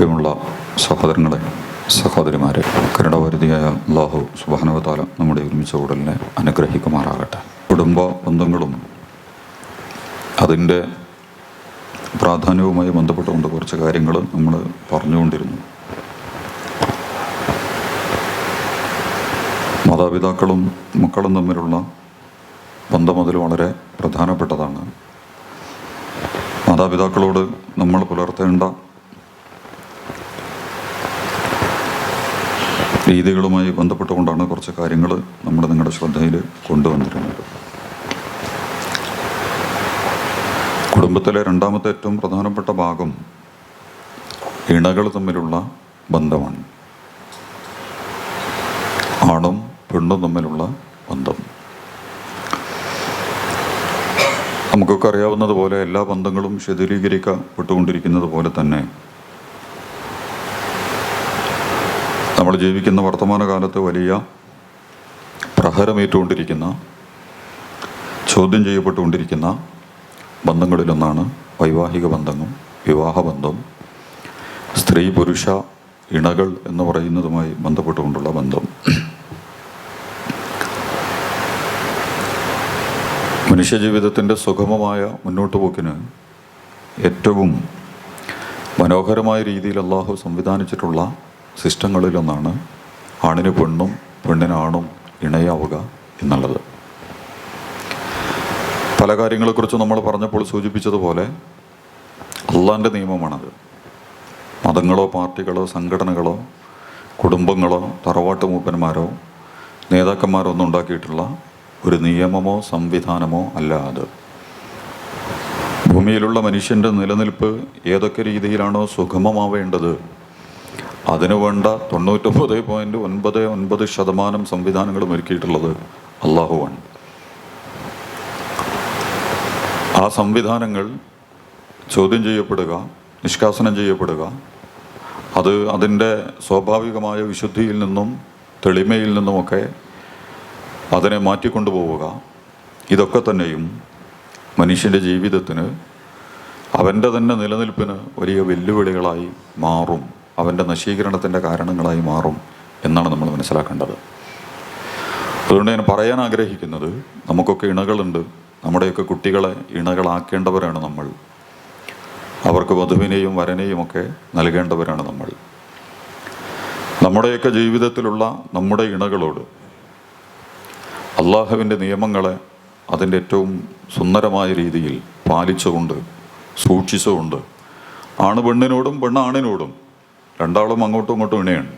പ്രിയമുള്ള സഹോദരങ്ങളെ സഹോദരിമാരെ കരുണാവരുതിയായ അള്ളാഹു സുബാനവതാല നമ്മുടെ ഒരുമിച്ച ഉടലിനെ അനുഗ്രഹിക്കുമാറാകട്ടെ. കുടുംബ ബന്ധങ്ങളും അതിന്റെ പ്രാധാന്യവുമായി ബന്ധപ്പെട്ടുകൊണ്ട് കുറച്ച് കാര്യങ്ങൾ നമ്മൾ പറഞ്ഞുകൊണ്ടിരുന്നു. മാതാപിതാക്കളും മക്കളും തമ്മിലുള്ള ബന്ധം അതിൽ വളരെ പ്രധാനപ്പെട്ടതാണ്. മാതാപിതാക്കളോട് നമ്മൾ പുലർത്തേണ്ട രീതികളുമായി ബന്ധപ്പെട്ടുകൊണ്ടാണ് കുറച്ച് കാര്യങ്ങൾ നമ്മൾ നിങ്ങളുടെ ശ്രദ്ധയിൽ കൊണ്ടുവന്നിരുന്നത്. കുടുംബത്തിലെ രണ്ടാമത്തെ ഏറ്റവും പ്രധാനപ്പെട്ട ഭാഗം ഇണകൾ തമ്മിലുള്ള ബന്ധമാണ്. ആണും പെണ്ണും തമ്മിലുള്ള ബന്ധം. നമുക്കൊക്കെ അറിയാവുന്നതുപോലെ എല്ലാ ബന്ധങ്ങളും ശിഥിലീകരിക്കപ്പെട്ടുകൊണ്ടിരിക്കുന്നത് പോലെ തന്നെ നമ്മൾ ജീവിക്കുന്ന വർത്തമാനകാലത്ത് വലിയ പ്രഹരമേറ്റുകൊണ്ടിരിക്കുന്ന ചോദ്യം ചെയ്യപ്പെട്ടുകൊണ്ടിരിക്കുന്ന ബന്ധങ്ങളിലൊന്നാണ് വൈവാഹിക ബന്ധവും വിവാഹബന്ധം സ്ത്രീ പുരുഷ ഇണകൾ എന്ന് പറയുന്നതുമായി ബന്ധപ്പെട്ടുകൊണ്ടുള്ള ബന്ധം. മനുഷ്യജീവിതത്തിന്റെ സുഗമമായ മുന്നോട്ട് പോക്കിന് ഏറ്റവും മനോഹരമായ രീതിയിൽ അള്ളാഹു സംവിധാനിച്ചിട്ടുള്ള സിസ്റ്റങ്ങളിലൊന്നാണ് ആണിന് പെണ്ണും പെണ്ണിന് ആണും ഇണയാവുക എന്നുള്ളത്. പല കാര്യങ്ങളെക്കുറിച്ച് നമ്മൾ പറഞ്ഞപ്പോൾ സൂചിപ്പിച്ചതുപോലെ അള്ളാന്റെ നിയമമാണത്. മതങ്ങളോ പാർട്ടികളോ സംഘടനകളോ കുടുംബങ്ങളോ തറവാട്ട് മൂപ്പന്മാരോ നേതാക്കന്മാരോ ഒന്നും ഉണ്ടാക്കിയിട്ടുള്ള ഒരു നിയമമോ സംവിധാനമോ അല്ല അത്. ഭൂമിയിലുള്ള മനുഷ്യന്റെ നിലനിൽപ്പ് ഏതൊക്കെ രീതിയിലാണോ സുഗമമാവേണ്ടത് അതിനു വേണ്ട തൊണ്ണൂറ്റൊമ്പത് പോയിന്റ് ഒൻപത് ഒൻപത് ശതമാനം സംവിധാനങ്ങളും ഒരുക്കിയിട്ടുള്ളത് അള്ളാഹുവാണ് ആ സംവിധാനങ്ങൾ ചോദ്യം ചെയ്യപ്പെടുക നിഷ്കാസനം ചെയ്യപ്പെടുക അത് അതിന്റെ സ്വാഭാവികമായ വിശുദ്ധിയിൽ നിന്നും തെളിമയിൽ നിന്നുമൊക്കെ അതിനെ മാറ്റിക്കൊണ്ടുപോവുക. ഇതൊക്കെ തന്നെയും മനുഷ്യന്റെ ജീവിതത്തിന് അവന്റെ തന്നെ നിലനിൽപ്പിന് വലിയ വെല്ലുവിളികളായി മാറും. അവന്റെ നശീകരണത്തിന്റെ കാരണങ്ങളായി മാറും എന്നാണ് നമ്മൾ മനസ്സിലാക്കേണ്ടത്. അതുകൊണ്ട് ഞാൻ പറയാൻ ആഗ്രഹിക്കുന്നത് നമുക്കൊക്കെ ഇണകളുണ്ട്. നമ്മുടെയൊക്കെ കുട്ടികളെ ഇണകളാക്കേണ്ടവരാണ് നമ്മൾ. അവർക്ക് വധുവിനെയും വരനെയും ഒക്കെ നൽകേണ്ടവരാണ് നമ്മൾ. നമ്മുടെയൊക്കെ ജീവിതത്തിലുള്ള നമ്മുടെ ഇണകളോട് അള്ളാഹുവിന്റെ നിയമങ്ങളെ അതിന്റെ ഏറ്റവും സുന്ദരമായ രീതിയിൽ പാലിച്ചുകൊണ്ട് സൂക്ഷിച്ചുകൊണ്ട് ആണ് പെണ്ണിനോടും പെണ്ണ് ആണിനോടും രണ്ടാളും അങ്ങോട്ടും ഇങ്ങോട്ടും ഇണയാണ്.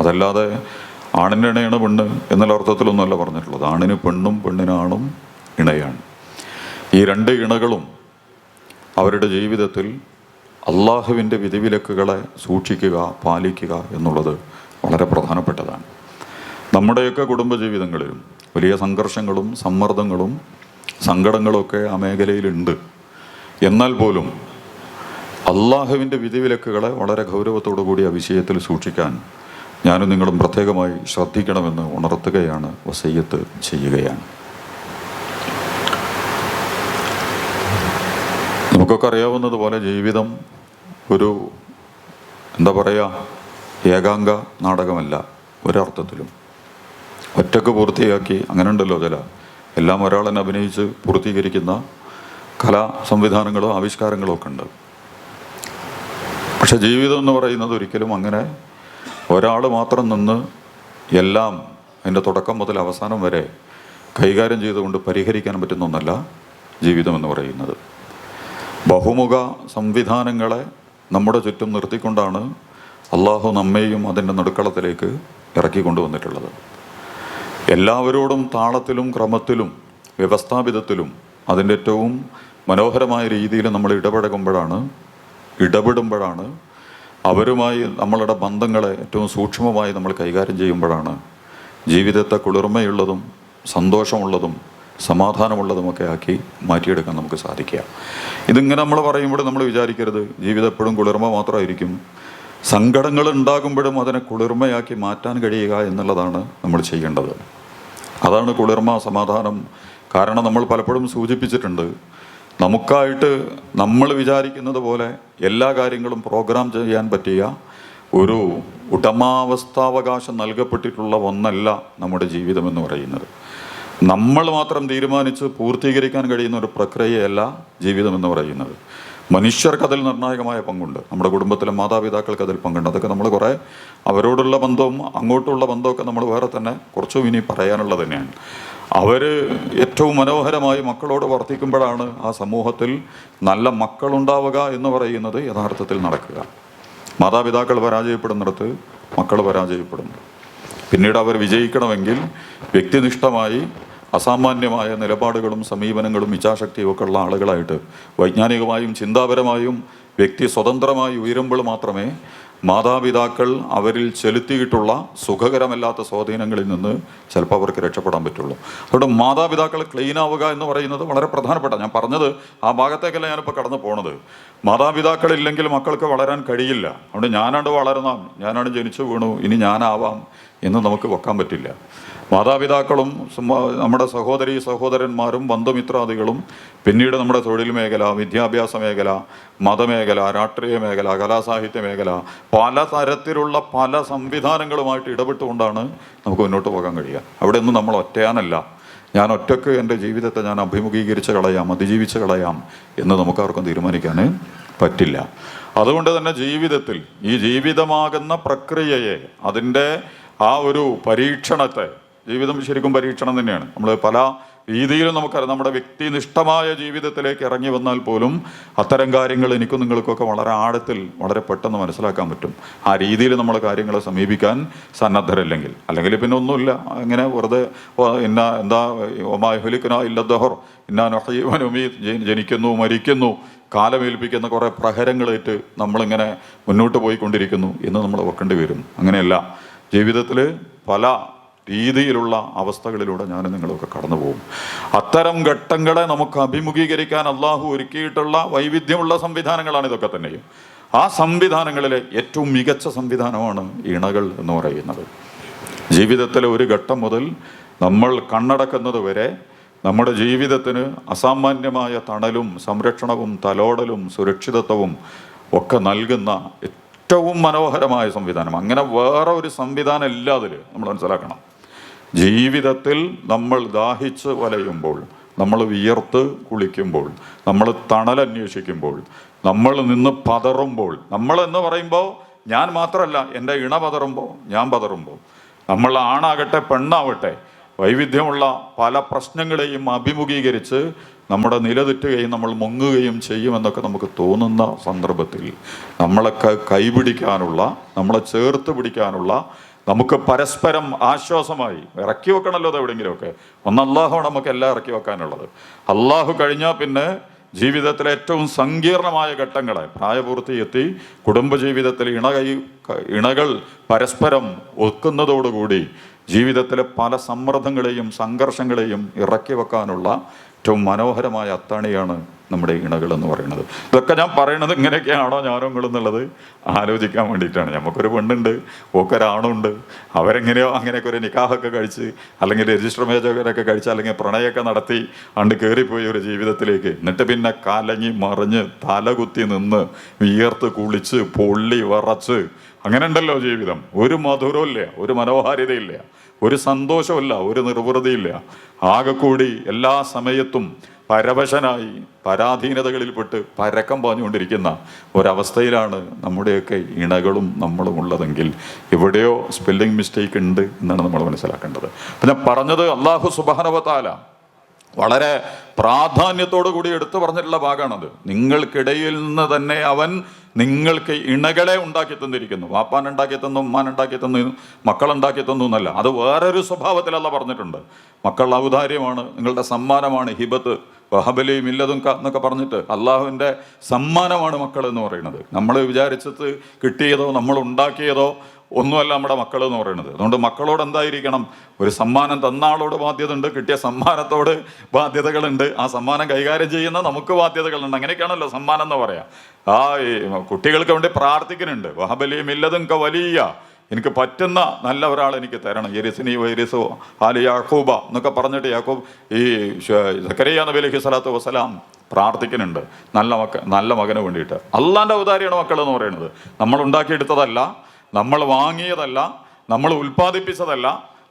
അതല്ലാതെ ആണിന്റെ ഇണയാണ് പെണ്ണ് എന്നുള്ള അർത്ഥത്തിലൊന്നുമല്ല പറഞ്ഞിട്ടുള്ളത്. ആണിന് പെണ്ണും പെണ്ണിനാണും ഇണയാണ്. ഈ രണ്ട് ഇണകളും അവരുടെ ജീവിതത്തിൽ അള്ളാഹുവിന്റെ വിധിവിലക്കുകളെ സൂക്ഷിക്കുക പാലിക്കുക എന്നുള്ളത് വളരെ പ്രധാനപ്പെട്ടതാണ്. നമ്മുടെയൊക്കെ കുടുംബജീവിതങ്ങളിലും വലിയ സംഘർഷങ്ങളും സമ്മർദ്ദങ്ങളും സങ്കടങ്ങളൊക്കെ ആ മേഖലയിലുണ്ട്. എന്നാൽ പോലും അള്ളാഹുവിന്റെ വിധിവിലക്കുകളെ വളരെ ഗൗരവത്തോടു കൂടി ആ വിഷയത്തിൽ സൂക്ഷിക്കാൻ ഞാനും നിങ്ങളും പ്രത്യേകമായി ശ്രദ്ധിക്കണമെന്ന് ഉണർത്തുകയാണ് വസയ്യത്ത് ചെയ്യുകയാണ്. നമുക്കൊക്കെ അറിയാവുന്നതുപോലെ ജീവിതം ഒരു എന്താ പറയുക ഏകാംഗ നാടകമല്ല ഒരർത്ഥത്തിലും. ഒറ്റയ്ക്ക് പൂർത്തിയാക്കി അങ്ങനെ ഉണ്ടല്ലോ ചില. എല്ലാം ഒരാളെന്നെ അഭിനയിച്ച് പൂർത്തീകരിക്കുന്ന കലാ സംവിധാനങ്ങളോ ആവിഷ്കാരങ്ങളോ ഒക്കെ ഉണ്ട്. പക്ഷെ ജീവിതം എന്ന് പറയുന്നത് ഒരിക്കലും അങ്ങനെ ഒരാൾ മാത്രം നിന്ന് എല്ലാം അതിന്റെ തുടക്കം മുതൽ അവസാനം വരെ കൈകാര്യം ചെയ്തുകൊണ്ട് പരിഹരിക്കാൻ പറ്റുന്ന ഒന്നല്ല ജീവിതം എന്ന് പറയുന്നത്. ബഹുമുഖ സംവിധാനങ്ങളെ നമ്മുടെ ചുറ്റും നിർത്തിക്കൊണ്ടാണ് അള്ളാഹു നമ്മെയും അതിന്റെ നടുക്കളത്തിലേക്ക് ഇറക്കി കൊണ്ടുവന്നിട്ടുള്ളത് എല്ലാവരോടും താളത്തിലും ക്രമത്തിലും വ്യവസ്ഥാപിതത്തിലും അതിന്റെ ഏറ്റവും മനോഹരമായ രീതിയിൽ നമ്മൾ ഇടപഴകുമ്പോഴാണ് ഇടപെടുമ്പോഴാണ് അവരുമായി നമ്മളുടെ ബന്ധങ്ങളെ ഏറ്റവും സൂക്ഷ്മമായി നമ്മൾ കൈകാര്യം ചെയ്യുമ്പോഴാണ് ജീവിതത്തെ കുളിർമയുള്ളതും സന്തോഷമുള്ളതും സമാധാനമുള്ളതുമൊക്കെ ആക്കി മാറ്റിയെടുക്കാൻ നമുക്ക് സാധിക്കുക. ഇതിങ്ങനെ നമ്മൾ പറയുമ്പോൾ നമ്മൾ വിചാരിക്കരുത്. ജീവിതം എപ്പോഴും കുളിർമ മാത്രമായിരിക്കും. സങ്കടങ്ങൾ ഉണ്ടാകുമ്പോഴും അതിനെ കുളിർമയാക്കി മാറ്റാൻ കഴിയുക എന്നുള്ളതാണ് നമ്മൾ ചെയ്യേണ്ടത്. അതാണ് കുളിർമ സമാധാനം. കാരണം നമ്മൾ പലപ്പോഴും സൂചിപ്പിച്ചിട്ടുണ്ട് നമുക്കായിട്ട് നമ്മൾ വിചാരിക്കുന്നത് പോലെ എല്ലാ കാര്യങ്ങളും പ്രോഗ്രാം ചെയ്യാൻ പറ്റിയ ഒരു ഉടമാവസ്ഥാവകാശം നൽകപ്പെട്ടിട്ടുള്ള ഒന്നല്ല നമ്മുടെ ജീവിതം എന്ന് പറയുന്നത്. നമ്മൾ മാത്രം തീരുമാനിച്ച് പൂർത്തീകരിക്കാൻ കഴിയുന്ന ഒരു പ്രക്രിയയല്ല ജീവിതം എന്ന് പറയുന്നത്. മനുഷ്യർക്ക് അതിൽ നിർണായകമായ പങ്കുണ്ട്. നമ്മുടെ കുടുംബത്തിലെ മാതാപിതാക്കൾക്ക് അതിൽ പങ്കുണ്ട്. അതൊക്കെ നമ്മൾ കുറേ അവരോടുള്ള ബന്ധവും അങ്ങോട്ടുള്ള ബന്ധമൊക്കെ നമ്മൾ വേറെ തന്നെ കുറച്ചും ഇനി പറയാനുള്ളത് തന്നെയാണ്. അവർ ഏറ്റവും മനോഹരമായി മക്കളോട് വർത്തിക്കുമ്പോഴാണ് ആ സമൂഹത്തിൽ നല്ല മക്കളുണ്ടാവുക എന്ന് പറയുന്നത് യഥാർത്ഥത്തിൽ നടക്കുക. മാതാപിതാക്കൾ പരാജയപ്പെടുന്നിടത്ത് മക്കൾ പരാജയപ്പെടുന്നു. പിന്നീട് അവർ വിജയിക്കണമെങ്കിൽ വ്യക്തിനിഷ്ഠമായി അസാമാന്യമായ നിലപാടുകളും സമീപനങ്ങളും ഇച്ഛാശക്തിയും ഒക്കെ ഉള്ള ആളുകളായിട്ട് വൈജ്ഞാനികമായും ചിന്താപരമായും വ്യക്തി സ്വതന്ത്രമായി ഉയരുമ്പോൾ മാത്രമേ മാതാപിതാക്കൾ അവരിൽ ചെലുത്തിയിട്ടുള്ള സുഖകരമല്ലാത്ത സ്വാധീനങ്ങളിൽ നിന്ന് ചിലപ്പോൾ അവർക്ക് രക്ഷപ്പെടാൻ പറ്റുള്ളൂ. അതുകൊണ്ട് മാതാപിതാക്കൾ ക്ലീൻ ആവുക എന്ന് പറയുന്നത് വളരെ പ്രധാനപ്പെട്ട ഞാൻ പറഞ്ഞത് ആ ഭാഗത്തേക്കല്ല ഞാനിപ്പോൾ കടന്നു പോണത്. മാതാപിതാക്കളില്ലെങ്കിൽ മക്കൾക്ക് വളരാൻ കഴിയില്ല. അതുകൊണ്ട് ഞാനാണ്ട് വളരണം ഞാനാണ് ജനിച്ചു വീണു ഇനി ഞാനാവാം എന്ന് നമുക്ക് വെക്കാൻ പറ്റില്ല. മാതാപിതാക്കളും നമ്മുടെ സഹോദരി സഹോദരന്മാരും ബന്ധുമിത്രാദികളും പിന്നീട് നമ്മുടെ തൊഴിൽ മേഖല വിദ്യാഭ്യാസ മേഖല മതമേഖല രാഷ്ട്രീയ മേഖല കലാസാഹിത്യ മേഖല പല തരത്തിലുള്ള പല സംവിധാനങ്ങളുമായിട്ട് ഇടപെട്ടുകൊണ്ടാണ് നമുക്ക് മുന്നോട്ട് പോകാൻ കഴിയുക. അവിടെ ഒന്നും നമ്മൾ ഒറ്റയാനല്ല. ഞാൻ ഒറ്റയ്ക്ക് എന്റെ ജീവിതത്തെ ഞാൻ അഭിമുഖീകരിച്ച് കളയാം അതിജീവിച്ച് കളയാം എന്ന് നമുക്കാർക്കും തീരുമാനിക്കാൻ പറ്റില്ല. അതുകൊണ്ട് തന്നെ ജീവിതത്തിൽ ഈ ജീവിതമാകുന്ന പ്രക്രിയയെ അതിന്റെ ആ ഒരു പരീക്ഷണത്തെ ജീവിതം ശരിക്കും പരീക്ഷണം തന്നെയാണ്. നമ്മൾ പല രീതിയിലും നമുക്കറിയാം. നമ്മുടെ വ്യക്തിനിഷ്ഠമായ ജീവിതത്തിലേക്ക് ഇറങ്ങി വന്നാൽ പോലും അത്തരം കാര്യങ്ങൾ എനിക്കും നിങ്ങൾക്കൊക്കെ വളരെ ആഴത്തിൽ വളരെ പെട്ടെന്ന് മനസ്സിലാക്കാൻ പറ്റും. ആ രീതിയിൽ നമ്മൾ കാര്യങ്ങളെ സമീപിക്കാൻ സന്നദ്ധരല്ലെങ്കിൽ. അല്ലെങ്കിൽ പിന്നെ ഒന്നുമില്ല. അങ്ങനെ വെറുതെ ഇന്ന എന്താ ഒമാഹുലിക്കനോ ഇല്ല ദഹർ ഇന്നാ നൊഹീവനുമീ ജനിക്കുന്നു മരിക്കുന്നു കാലമേൽപ്പിക്കുന്ന കുറേ പ്രഹരങ്ങളേറ്റ് നമ്മളിങ്ങനെ മുന്നോട്ട് പോയിക്കൊണ്ടിരിക്കുന്നു എന്ന് നമ്മൾ ഓർക്കേണ്ടി വരും. അങ്ങനെയല്ല. ജീവിതത്തിൽ പല രീതിയിലുള്ള അവസ്ഥകളിലൂടെ ഞാൻ നിങ്ങളൊക്കെ കടന്നു പോകും അത്തരം ഘട്ടങ്ങളെ നമുക്ക് അഭിമുഖീകരിക്കാൻ അള്ളാഹു ഒരുക്കിയിട്ടുള്ള വൈവിധ്യമുള്ള സംവിധാനങ്ങളാണ് ഇതൊക്കെ തന്നെയും. ആ സംവിധാനങ്ങളിലെ ഏറ്റവും മികച്ച സംവിധാനമാണ് ഇണകൾ എന്ന് പറയുന്നത്. ജീവിതത്തിലെ ഒരു ഘട്ടം മുതൽ നമ്മൾ കണ്ണടക്കുന്നത് വരെ നമ്മുടെ ജീവിതത്തിന് അസാമാന്യമായ തണലും സംരക്ഷണവും തലോടലും സുരക്ഷിതത്വവും ഒക്കെ നൽകുന്ന ഏറ്റവും മനോഹരമായ സംവിധാനം. അങ്ങനെ വേറെ ഒരു സംവിധാനം ഇല്ല അതിൽ നമ്മൾ മനസ്സിലാക്കണം. ജീവിതത്തിൽ നമ്മൾ ദാഹിച്ച് വലയുമ്പോൾ നമ്മൾ വിയർത്ത് കുളിക്കുമ്പോൾ നമ്മൾ തണലന്വേഷിക്കുമ്പോൾ നമ്മൾ നിന്ന് പതറുമ്പോൾ നമ്മൾ എന്ന് പറയുമ്പോൾ ഞാൻ മാത്രമല്ല എന്റെ ഇണ പതറുമ്പോൾ ഞാൻ പതറുമ്പോൾ നമ്മൾ ആണാകട്ടെ പെണ്ണാവട്ടെ വൈവിധ്യമുള്ള പല പ്രശ്നങ്ങളെയും അഭിമുഖീകരിച്ച് നമ്മുടെ നിലതെറ്റുകയും നമ്മൾ മുങ്ങുകയും ചെയ്യുമെന്നൊക്കെ നമുക്ക് തോന്നുന്ന സന്ദർഭത്തിൽ നമ്മളൊക്കെ കൈപിടിക്കാനുള്ള നമ്മളെ ചേർത്ത് പിടിക്കാനുള്ള നമുക്ക് പരസ്പരം ആശ്വാസമായി. ഇറക്കി വെക്കണമല്ലോ അത് എവിടെയെങ്കിലുമൊക്കെ. ഒന്ന് അള്ളാഹുവാണ് നമുക്ക് എല്ലാം ഇറക്കി വെക്കാനുള്ളത്. അള്ളാഹു കഴിഞ്ഞാൽ പിന്നെ ജീവിതത്തിലെ ഏറ്റവും സങ്കീർണമായ ഘട്ടങ്ങളെ പ്രായപൂർത്തി എത്തി കുടുംബജീവിതത്തിൽ ഇണകൈ ഇണകൾ പരസ്പരം ഒക്കുന്നതോടുകൂടി ജീവിതത്തിലെ പല സമ്മർദ്ദങ്ങളെയും സംഘർഷങ്ങളെയും ഇറക്കി വെക്കാനുള്ള ഏറ്റവും മനോഹരമായ അത്താണിയാണ് നമ്മുടെ ഇണകൾ എന്ന് പറയുന്നത്. ഇതൊക്കെ ഞാൻ പറയണത് ഇങ്ങനെയൊക്കെയാണോ ഞാനും എന്നുള്ളത് ആലോചിക്കാൻ വേണ്ടിയിട്ടാണ്. നമുക്കൊരു പെണ്ണുണ്ട് ഓക്കൊരാണുണ്ട്. അവരെങ്ങനെയോ അങ്ങനെയൊക്കെ ഒരു നിക്കാഹൊക്കെ കഴിച്ച് അല്ലെങ്കിൽ രജിസ്റ്റർ മേജൊക്കെ കഴിച്ച് അല്ലെങ്കിൽ പ്രണയമൊക്കെ നടത്തി അണ്ട് കയറിപ്പോയി ഒരു ജീവിതത്തിലേക്ക്. എന്നിട്ട് പിന്നെ കാലങ്ങി മറിഞ്ഞ് തലകുത്തി നിന്ന് വിയർത്ത് കുളിച്ച് പൊള്ളി വറച്ച് അങ്ങനെ ഉണ്ടല്ലോ ജീവിതം. ഒരു മധുരമില്ല ഒരു മനോഹാരിതയില്ല ഒരു സന്തോഷമില്ല ഒരു നിർവൃതിയില്ല. ആകെ കൂടി എല്ലാ സമയത്തും പരവശനായി പരാധീനതകളിൽപ്പെട്ട് പരക്കം പാഞ്ഞുകൊണ്ടിരിക്കുന്ന ഒരവസ്ഥയിലാണ് നമ്മുടെയൊക്കെ ഇണകളും നമ്മളും ഉള്ളതെങ്കിൽ എവിടെയോ സ്പെല്ലിംഗ് മിസ്റ്റേക്ക് ഉണ്ട് എന്നാണ് നമ്മൾ മനസ്സിലാക്കേണ്ടത്. ഞാൻ പറഞ്ഞത് അള്ളാഹു സുബാനവത്താല വളരെ പ്രാധാന്യത്തോടു കൂടി എടുത്തു പറഞ്ഞിട്ടുള്ള ഭാഗമാണത്. നിങ്ങൾക്കിടയിൽ നിന്ന് തന്നെ അവൻ നിങ്ങൾക്ക് ഇണകളെ ഉണ്ടാക്കി തന്നിരിക്കുന്നു. വാപ്പാൻ ഉണ്ടാക്കി തന്നു ഉമ്മാൻ ഉണ്ടാക്കി തന്നു മക്കൾ ഉണ്ടാക്കി തന്നു എന്നല്ല. അത് വേറൊരു സ്വഭാവത്തിലല്ല പറഞ്ഞിട്ടുണ്ട്. മക്കൾ ഔദാര്യമാണ് നിങ്ങളുടെ സമ്മാനമാണ് ഹിബത്ത് വഹബലിയും ഇല്ലതും എന്നൊക്കെ പറഞ്ഞിട്ട് അള്ളാഹുവിന്റെ സമ്മാനമാണ് മക്കൾ എന്ന് പറയുന്നത്. നമ്മൾ വിചാരിച്ചത് കിട്ടിയതോ നമ്മൾ ഉണ്ടാക്കിയതോ ഒന്നുമല്ല നമ്മുടെ മക്കൾ എന്ന് പറയുന്നത്. അതുകൊണ്ട് മക്കളോട് എന്തായിരിക്കണം? ഒരു സമ്മാനം തന്ന ആളോട് ബാധ്യത ഉണ്ട് കിട്ടിയ സമ്മാനത്തോട് ബാധ്യതകളുണ്ട്. ആ സമ്മാനം കൈകാര്യം ചെയ്യുന്ന നമുക്ക് ബാധ്യതകളുണ്ട്. അങ്ങനെയൊക്കെയാണല്ലോ സമ്മാനം എന്ന് പറയാം. ആ കുട്ടികൾക്ക് വേണ്ടി പ്രാർത്ഥിക്കുന്നുണ്ട്. വഹബലിയും ഇല്ലതും വലിയ. എനിക്ക് പറ്റുന്ന നല്ല ഒരാൾ എനിക്ക് തരണം. യരിസിനി വൈരിസോ ആലി യാഹൂബ എന്നൊക്കെ പറഞ്ഞിട്ട് യാക്കൂബ് ഈ സക്കരിയ നബി അലഹി സ്വലാത്തു വസ്സലാം പ്രാർത്ഥിക്കുന്നുണ്ട്. നല്ല മക്ക നല്ല മകന് വേണ്ടിയിട്ട്. അള്ളാന്റെ ഔദാരിയാണ് മക്കൾ എന്ന് പറയുന്നത്. നമ്മൾ ഉണ്ടാക്കിയെടുത്തതല്ല. നമ്മൾ വാങ്ങിയതല്ല നമ്മൾ ഉൽപ്പാദിപ്പിച്ചതല്ല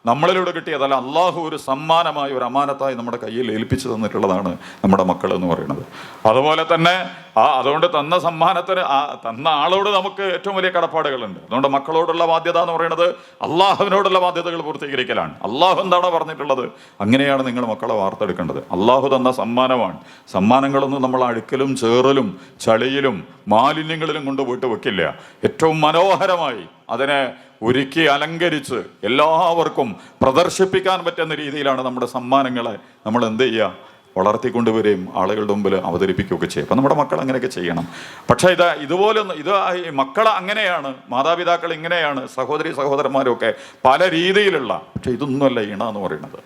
നമ്മളിലൂടെ കിട്ടിയതല്ല അള്ളാഹു ഒരു സമ്മാനമായി ഒരു അമാനത്തായി നമ്മുടെ കയ്യിൽ ഏൽപ്പിച്ചു തന്നിട്ടുള്ളതാണ് നമ്മുടെ മക്കൾ എന്ന് പറയുന്നത്. അതുപോലെ തന്നെ ആ അതുകൊണ്ട് തന്ന സമ്മാനത്തിന് ആ തന്ന ആളോട് നമുക്ക് ഏറ്റവും വലിയ കടപ്പാടുകളുണ്ട്. അതുകൊണ്ട് മക്കളോടുള്ള ബാധ്യത എന്ന് പറയുന്നത് അള്ളാഹുവിനോടുള്ള ബാധ്യതകൾ പൂർത്തീകരിക്കലാണ്. അള്ളാഹു എന്താണോ പറഞ്ഞിട്ടുള്ളത്? അങ്ങനെയാണ് നിങ്ങൾ മക്കളെ വാർത്തെടുക്കേണ്ടത്. അള്ളാഹു തന്ന സമ്മാനമാണ്. സമ്മാനങ്ങളൊന്നും നമ്മൾ അഴുക്കലും ചേറലും ചളിയിലും മാലിന്യങ്ങളിലും കൊണ്ടുപോയിട്ട് വെക്കില്ല. ഏറ്റവും മനോഹരമായി അതിനെ ഒരുക്കി അലങ്കരിച്ച് എല്ലാവർക്കും പ്രദർശിപ്പിക്കാൻ പറ്റുന്ന രീതിയിലാണ് നമ്മുടെ സമ്മാനങ്ങളെ നമ്മൾ എന്ത് ചെയ്യുക? വളർത്തിക്കൊണ്ടുവരികയും ആളുകളുടെ മുമ്പിൽ അവതരിപ്പിക്കുകയൊക്കെ ചെയ്യും അപ്പം നമ്മുടെ മക്കൾ അങ്ങനെയൊക്കെ ചെയ്യണം. പക്ഷേ ഇത് ഇതുപോലെ ഇത് മക്കൾ അങ്ങനെയാണ് മാതാപിതാക്കൾ ഇങ്ങനെയാണ് സഹോദരി സഹോദരന്മാരൊക്കെ പല രീതിയിലുള്ള പക്ഷേ ഇതൊന്നുമല്ല ഇണ എന്ന് പറയുന്നത്.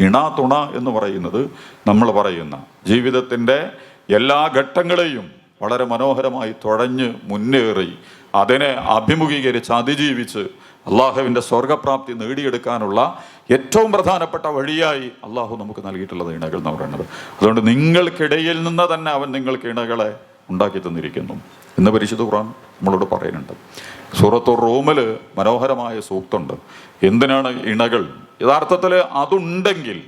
ഇണ തുണ എന്ന് പറയുന്നത് നമ്മൾ പറയുന്ന ജീവിതത്തിന്റെ എല്ലാ ഘട്ടങ്ങളെയും വളരെ മനോഹരമായി തുഴഞ്ഞ് മുന്നേറി അതിനെ അഭിമുഖീകരിച്ച് അതിജീവിച്ച് അള്ളാഹുവിന്റെ സ്വർഗപ്രാപ്തി നേടിയെടുക്കാനുള്ള ഏറ്റവും പ്രധാനപ്പെട്ട വഴിയായി അള്ളാഹു നമുക്ക് നൽകിയിട്ടുള്ളത് ഇണകൾ എന്ന് പറയുന്നത്. അതുകൊണ്ട് നിങ്ങൾക്കിടയിൽ നിന്ന് തന്നെ അവൻ നിങ്ങൾക്ക് ഇണകളെ ഉണ്ടാക്കി തന്നിരിക്കുന്നു എന്ന് പരിശുദ്ധ ഖുർആൻ നമ്മളോട് പറയുന്നുണ്ട്. സൂറത്തു റൂമിൽ മനോഹരമായ സൂക്തുണ്ട്. എന്തിനാണ് ഇണകൾ? യഥാർത്ഥത്തിൽ അതുണ്ടെങ്കിൽ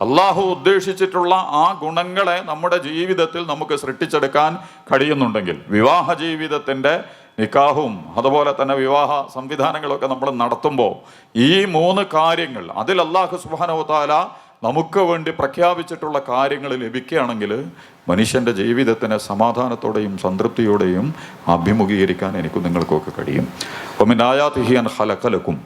അള്ളാഹു ഉദ്ദേശിച്ചിട്ടുള്ള ആ ഗുണങ്ങളെ നമ്മുടെ ജീവിതത്തിൽ നമുക്ക് സൃഷ്ടിച്ചെടുക്കാൻ കഴിയുന്നുണ്ടെങ്കിൽ വിവാഹ ജീവിതത്തിന്റെ നിക്കാഹും അതുപോലെ തന്നെ വിവാഹ സംവിധാനങ്ങളൊക്കെ നമ്മൾ നടത്തുമ്പോൾ ഈ മൂന്ന് കാര്യങ്ങൾ അതിൽ അള്ളാഹു സുബാനവതാല നമുക്ക് വേണ്ടി പ്രഖ്യാപിച്ചിട്ടുള്ള കാര്യങ്ങൾ ലഭിക്കുകയാണെങ്കിൽ മനുഷ്യന്റെ ജീവിതത്തിന് സമാധാനത്തോടെയും സംതൃപ്തിയോടെയും അഭിമുഖീകരിക്കാൻ എനിക്കും നിങ്ങൾക്കൊക്കെ കഴിയും. അപ്പം മിനായാതിഹിയൻ ഹലക്കലക്കും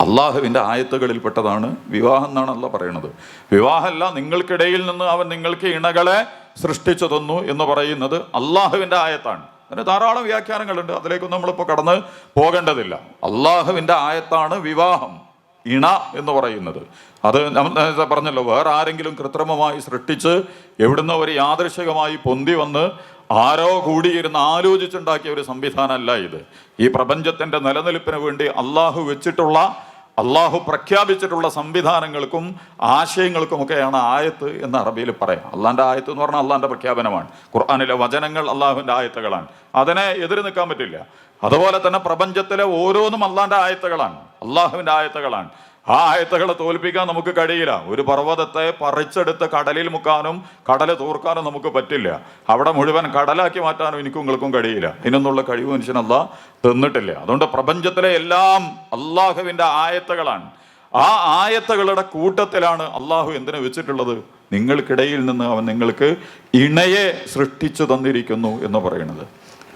അള്ളാഹുവിന്റെ ആയത്തുകളിൽപ്പെട്ടതാണ് വിവാഹം എന്നാണ് അല്ല പറയുന്നത്. വിവാഹമല്ല നിങ്ങൾക്കിടയിൽ നിന്ന് അവൻ നിങ്ങൾക്ക് ഇണകളെ സൃഷ്ടിച്ചു തന്നു എന്ന് പറയുന്നത് അള്ളാഹുവിന്റെ ആയത്താണ്. അതിന് ധാരാളം വ്യാഖ്യാനങ്ങളുണ്ട്. അതിലേക്കൊന്നും നമ്മളിപ്പോൾ കടന്ന് പോകേണ്ടതില്ല. അള്ളാഹുവിന്റെ ആയത്താണ് വിവാഹം ഇണ എന്ന് പറയുന്നത്. അത് പറഞ്ഞല്ലോ വേറെ ആരെങ്കിലും കൃത്രിമമായി സൃഷ്ടിച്ച് എവിടുന്ന് ഒരു യാദൃശികമായി പൊന്തി വന്ന് ആരോ കൂടിയിരുന്ന് ആലോചിച്ചുണ്ടാക്കിയ ഒരു സംവിധാനമല്ല ഇത്. ഈ പ്രപഞ്ചത്തിന്റെ നിലനിൽപ്പിന് വേണ്ടി അള്ളാഹു വെച്ചിട്ടുള്ള അള്ളാഹു പ്രഖ്യാപിച്ചിട്ടുള്ള സംവിധാനങ്ങൾക്കും ആശയങ്ങൾക്കുമൊക്കെയാണ് ആയത്ത് എന്ന് അറബിയിൽ പറയാം. അള്ളാഹിന്റെ ആയത്ത് എന്ന് പറഞ്ഞാൽ അള്ളാഹിന്റെ പ്രഖ്യാപനമാണ്. ഖുർആാനിലെ വചനങ്ങൾ അള്ളാഹുവിന്റെ ആയത്തുകളാണ്. അതിനെ എതിര് നിൽക്കാൻ പറ്റില്ല. അതുപോലെ തന്നെ പ്രപഞ്ചത്തിലെ ഓരോന്നും അള്ളാഹിന്റെ ആയത്തുകളാണ്. അള്ളാഹുവിന്റെ ആയത്തുകളാണ്. ആ ആയത്തുകളെ തോൽപ്പിക്കാൻ നമുക്ക് കഴിയില്ല. ഒരു പർവതത്തെ പറിച്ചെടുത്ത് കടലിൽ മുക്കാനും കടൽ തോർക്കാനും നമുക്ക് പറ്റില്ല. അവിടെ മുഴുവൻ കടലാക്കി മാറ്റാനും എനിക്കും നിങ്ങൾക്കും കഴിയില്ല. ഇതിനൊന്നുള്ള കഴിവ് മനുഷ്യനല്ല തന്നിട്ടില്ല. അതുകൊണ്ട് പ്രപഞ്ചത്തിലെ എല്ലാം അള്ളാഹുവിന്റെ ആയത്തുകളാണ്. ആ ആയത്തുകളുടെ കൂട്ടത്തിലാണ് അള്ളാഹു എന്തിനു വെച്ചിട്ടുള്ളത്? നിങ്ങൾക്കിടയിൽ നിന്ന് അവൻ നിങ്ങൾക്ക് ഇണയെ സൃഷ്ടിച്ചു തന്നിരിക്കുന്നു എന്ന് പറയുന്നത്.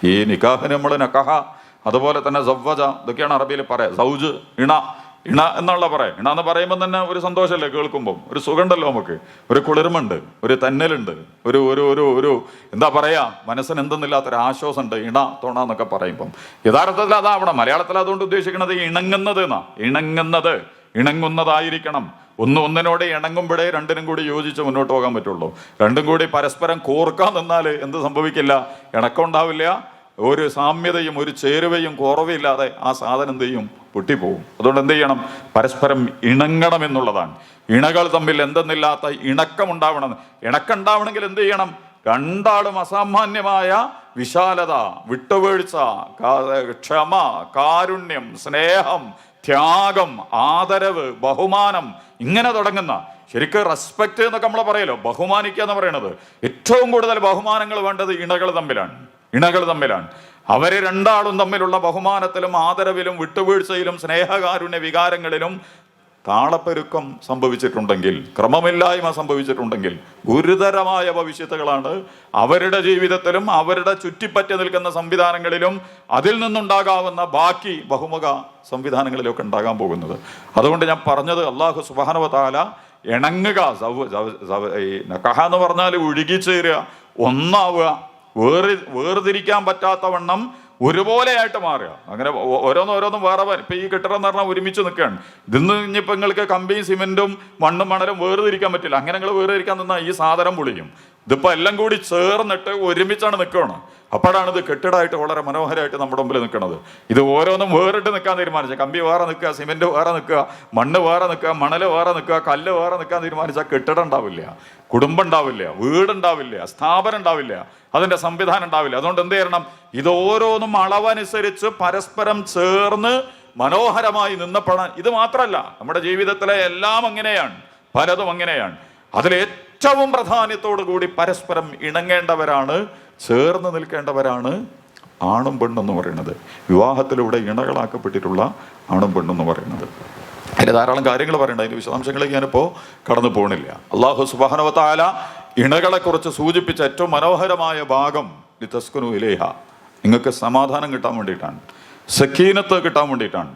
ഈ നിക്കാഹ് നമ്മൾ നക്കഹ അതുപോലെ തന്നെ സവ്വജ ഇതൊക്കെയാണ് അറബിയിൽ പറയാം. സൗജ് ഇണ ഇണ എന്നുള്ള പറയാം ഇണ എന്ന് പറയുമ്പോൾ തന്നെ ഒരു സന്തോഷമല്ലേ കേൾക്കുമ്പോൾ ഒരു സുഖമുണ്ടല്ലോ നമുക്ക്. ഒരു കുളിർമുണ്ട് ഒരു തന്നലുണ്ട്. ഒരു ഒരു ഒരു ഒരു എന്താ പറയാ? മനസ്സിന് എന്തെന്നില്ലാത്തൊരു ആശ്വാസമുണ്ട് ഇണ തുണ എന്നൊക്കെ പറയുമ്പം. യഥാർത്ഥത്തിൽ അതാവണം. മലയാളത്തിൽ അതുകൊണ്ട് ഉദ്ദേശിക്കുന്നത് ഇണങ്ങുന്നത് എന്നാ. ഇണങ്ങുന്നത്. ഇണങ്ങുന്നതായിരിക്കണം. ഒന്ന് ഒന്നിനോട് ഇണങ്ങുമ്പോഴേ രണ്ടിനും കൂടി യോജിച്ച് മുന്നോട്ട് പോകാൻ പറ്റുള്ളൂ. രണ്ടും കൂടി പരസ്പരം കോർക്കാൻ നിന്നാൽ എന്ത് സംഭവിക്കില്ല? ഇണക്കം ഉണ്ടാവില്ല. ഒരു സാമ്യതയും ഒരു ചേരുവയും കുറവില്ലാതെ ആ സാധനം എന്ത് ചെയ്യും? പൊട്ടിപ്പോവും. അതുകൊണ്ട് എന്ത് ചെയ്യണം? പരസ്പരം ഇണങ്ങണം എന്നുള്ളതാണ്. ഇണകൾ തമ്മിൽ എന്തെന്നില്ലാത്ത ഇണക്കം ഉണ്ടാവണം ഇണക്കം ഉണ്ടാവണമെങ്കിൽ എന്ത് ചെയ്യണം? രണ്ടാളും അസാമാന്യമായ വിശാലത വിട്ടുവീഴ്ച ക്ഷമ കാരുണ്യം സ്നേഹം ത്യാഗം ആദരവ് ബഹുമാനം ഇങ്ങനെ തുടങ്ങുന്ന ശരിക്കും റെസ്പെക്ട് എന്നൊക്കെ നമ്മൾ പറയല്ലോ. ബഹുമാനിക്കുക എന്ന് പറയുന്നത്. ഏറ്റവും കൂടുതൽ ബഹുമാനങ്ങൾ വേണ്ടത് ഇണകൾ തമ്മിലാണ്. ഇണകൾ തമ്മിലാണ്. അവരെ രണ്ടാളും തമ്മിലുള്ള ബഹുമാനത്തിലും ആദരവിലും വിട്ടുവീഴ്ചയിലും സ്നേഹകാരുണ്യ വികാരങ്ങളിലും താളപ്പെരുക്കം സംഭവിച്ചിട്ടുണ്ടെങ്കിൽ ക്രമമില്ലായ്മ സംഭവിച്ചിട്ടുണ്ടെങ്കിൽ ഗുരുതരമായ ഭവിഷ്യത്തുകളാണ് അവരുടെ ജീവിതത്തിലും അവരുടെ ചുറ്റിപ്പറ്റി നിൽക്കുന്ന സംവിധാനങ്ങളിലും അതിൽ നിന്നുണ്ടാകാവുന്ന ബാക്കി ബഹുമുഖ സംവിധാനങ്ങളിലൊക്കെ ഉണ്ടാകാൻ പോകുന്നത്. അതുകൊണ്ട് ഞാൻ പറഞ്ഞത് അള്ളാഹു സുബാനവ താല ഇണങ്ങുക സൗ- സൗ- സൗ- ഈ നക്കഹ എന്ന് പറഞ്ഞാൽ ഒഴുകിച്ചേരുക ഒന്നാവുക വേറി വേർതിരിക്കാൻ പറ്റാത്ത വണ്ണം ഒരുപോലെയായിട്ട് മാറുക. അങ്ങനെ ഓ- ഓരോന്നും ഓരോന്നും വേറെ ഇപ്പം ഈ കെട്ടിടം എന്ന് പറഞ്ഞാൽ ഒരുമിച്ച് നിൽക്കുകയാണ് ഇതിന്ന് ഇനിയിപ്പോൾ നിങ്ങൾക്ക് കമ്പിയും സിമെന്റും മണ്ണും മണലും വേർതിരിക്കാൻ പറ്റില്ല. അങ്ങനെ നിങ്ങൾ വേർതിരിക്കാൻ നിന്നാൽ ഈ സാധനം പൊളിയും. ഇതിപ്പോ എല്ലാം കൂടി ചേർന്നിട്ട് ഒരുമിച്ചാണ് നിൽക്കുകയാണ് അപ്പോഴാണ് ഇത് കെട്ടിടമായിട്ട് വളരെ മനോഹരമായിട്ട് നമ്മുടെ മുമ്പിൽ നിൽക്കുന്നത് ഇത് ഓരോന്നും വേറിട്ട് നിൽക്കാൻ തീരുമാനിച്ച കമ്പി വേറെ നിൽക്കുക സിമെന്റ് വേറെ നിൽക്കുക മണ്ണ് വേറെ നിൽക്കുക മണൽ വേറെ നിൽക്കുക കല്ല് വേറെ നിൽക്കാൻ തീരുമാനിച്ചാൽ കെട്ടിടം ഉണ്ടാവില്ല. കുടുംബം ഉണ്ടാവില്ല വീടുണ്ടാവില്ല സ്ഥാപനം ഉണ്ടാവില്ല അതിന്റെ സംവിധാനം ഉണ്ടാവില്ല. അതുകൊണ്ട് എന്ത് ചെയ്യണം? ഇത് ഓരോന്നും അളവനുസരിച്ച് പരസ്പരം ചേർന്ന് മനോഹരമായി നിന്നപ്പോഴാണ്. ഇത് മാത്രമല്ല നമ്മുടെ ജീവിതത്തിലെ എല്ലാം അങ്ങനെയാണ്. പലതും അങ്ങനെയാണ്. അതിൽ ഏറ്റവും കൂടി പരസ്പരം ഇണങ്ങേണ്ടവരാണ് ചേർന്ന് നിൽക്കേണ്ടവരാണ് ആണും പെണ്ണെന്ന് പറയുന്നത്. വിവാഹത്തിലൂടെ ഇണകളാക്കപ്പെട്ടിട്ടുള്ള ആണും പെണ്ണെന്ന് പറയുന്നത്. അതിന്റെ ധാരാളം കാര്യങ്ങൾ പറയുന്നുണ്ട്. അതിന്റെ വിശദാംശങ്ങളിലേക്ക് ഞാനിപ്പോൾ കടന്നു പോകണില്ല അള്ളാഹു സുബാനവത്താല ഇണകളെക്കുറിച്ച് സൂചിപ്പിച്ച ഏറ്റവും മനോഹരമായ ഭാഗം തസ്കുനു ഇലേഹ. നിങ്ങൾക്ക് സമാധാനം കിട്ടാൻ വേണ്ടിയിട്ടാണ്. സക്കീനത്ത് കിട്ടാൻ വേണ്ടിയിട്ടാണ്.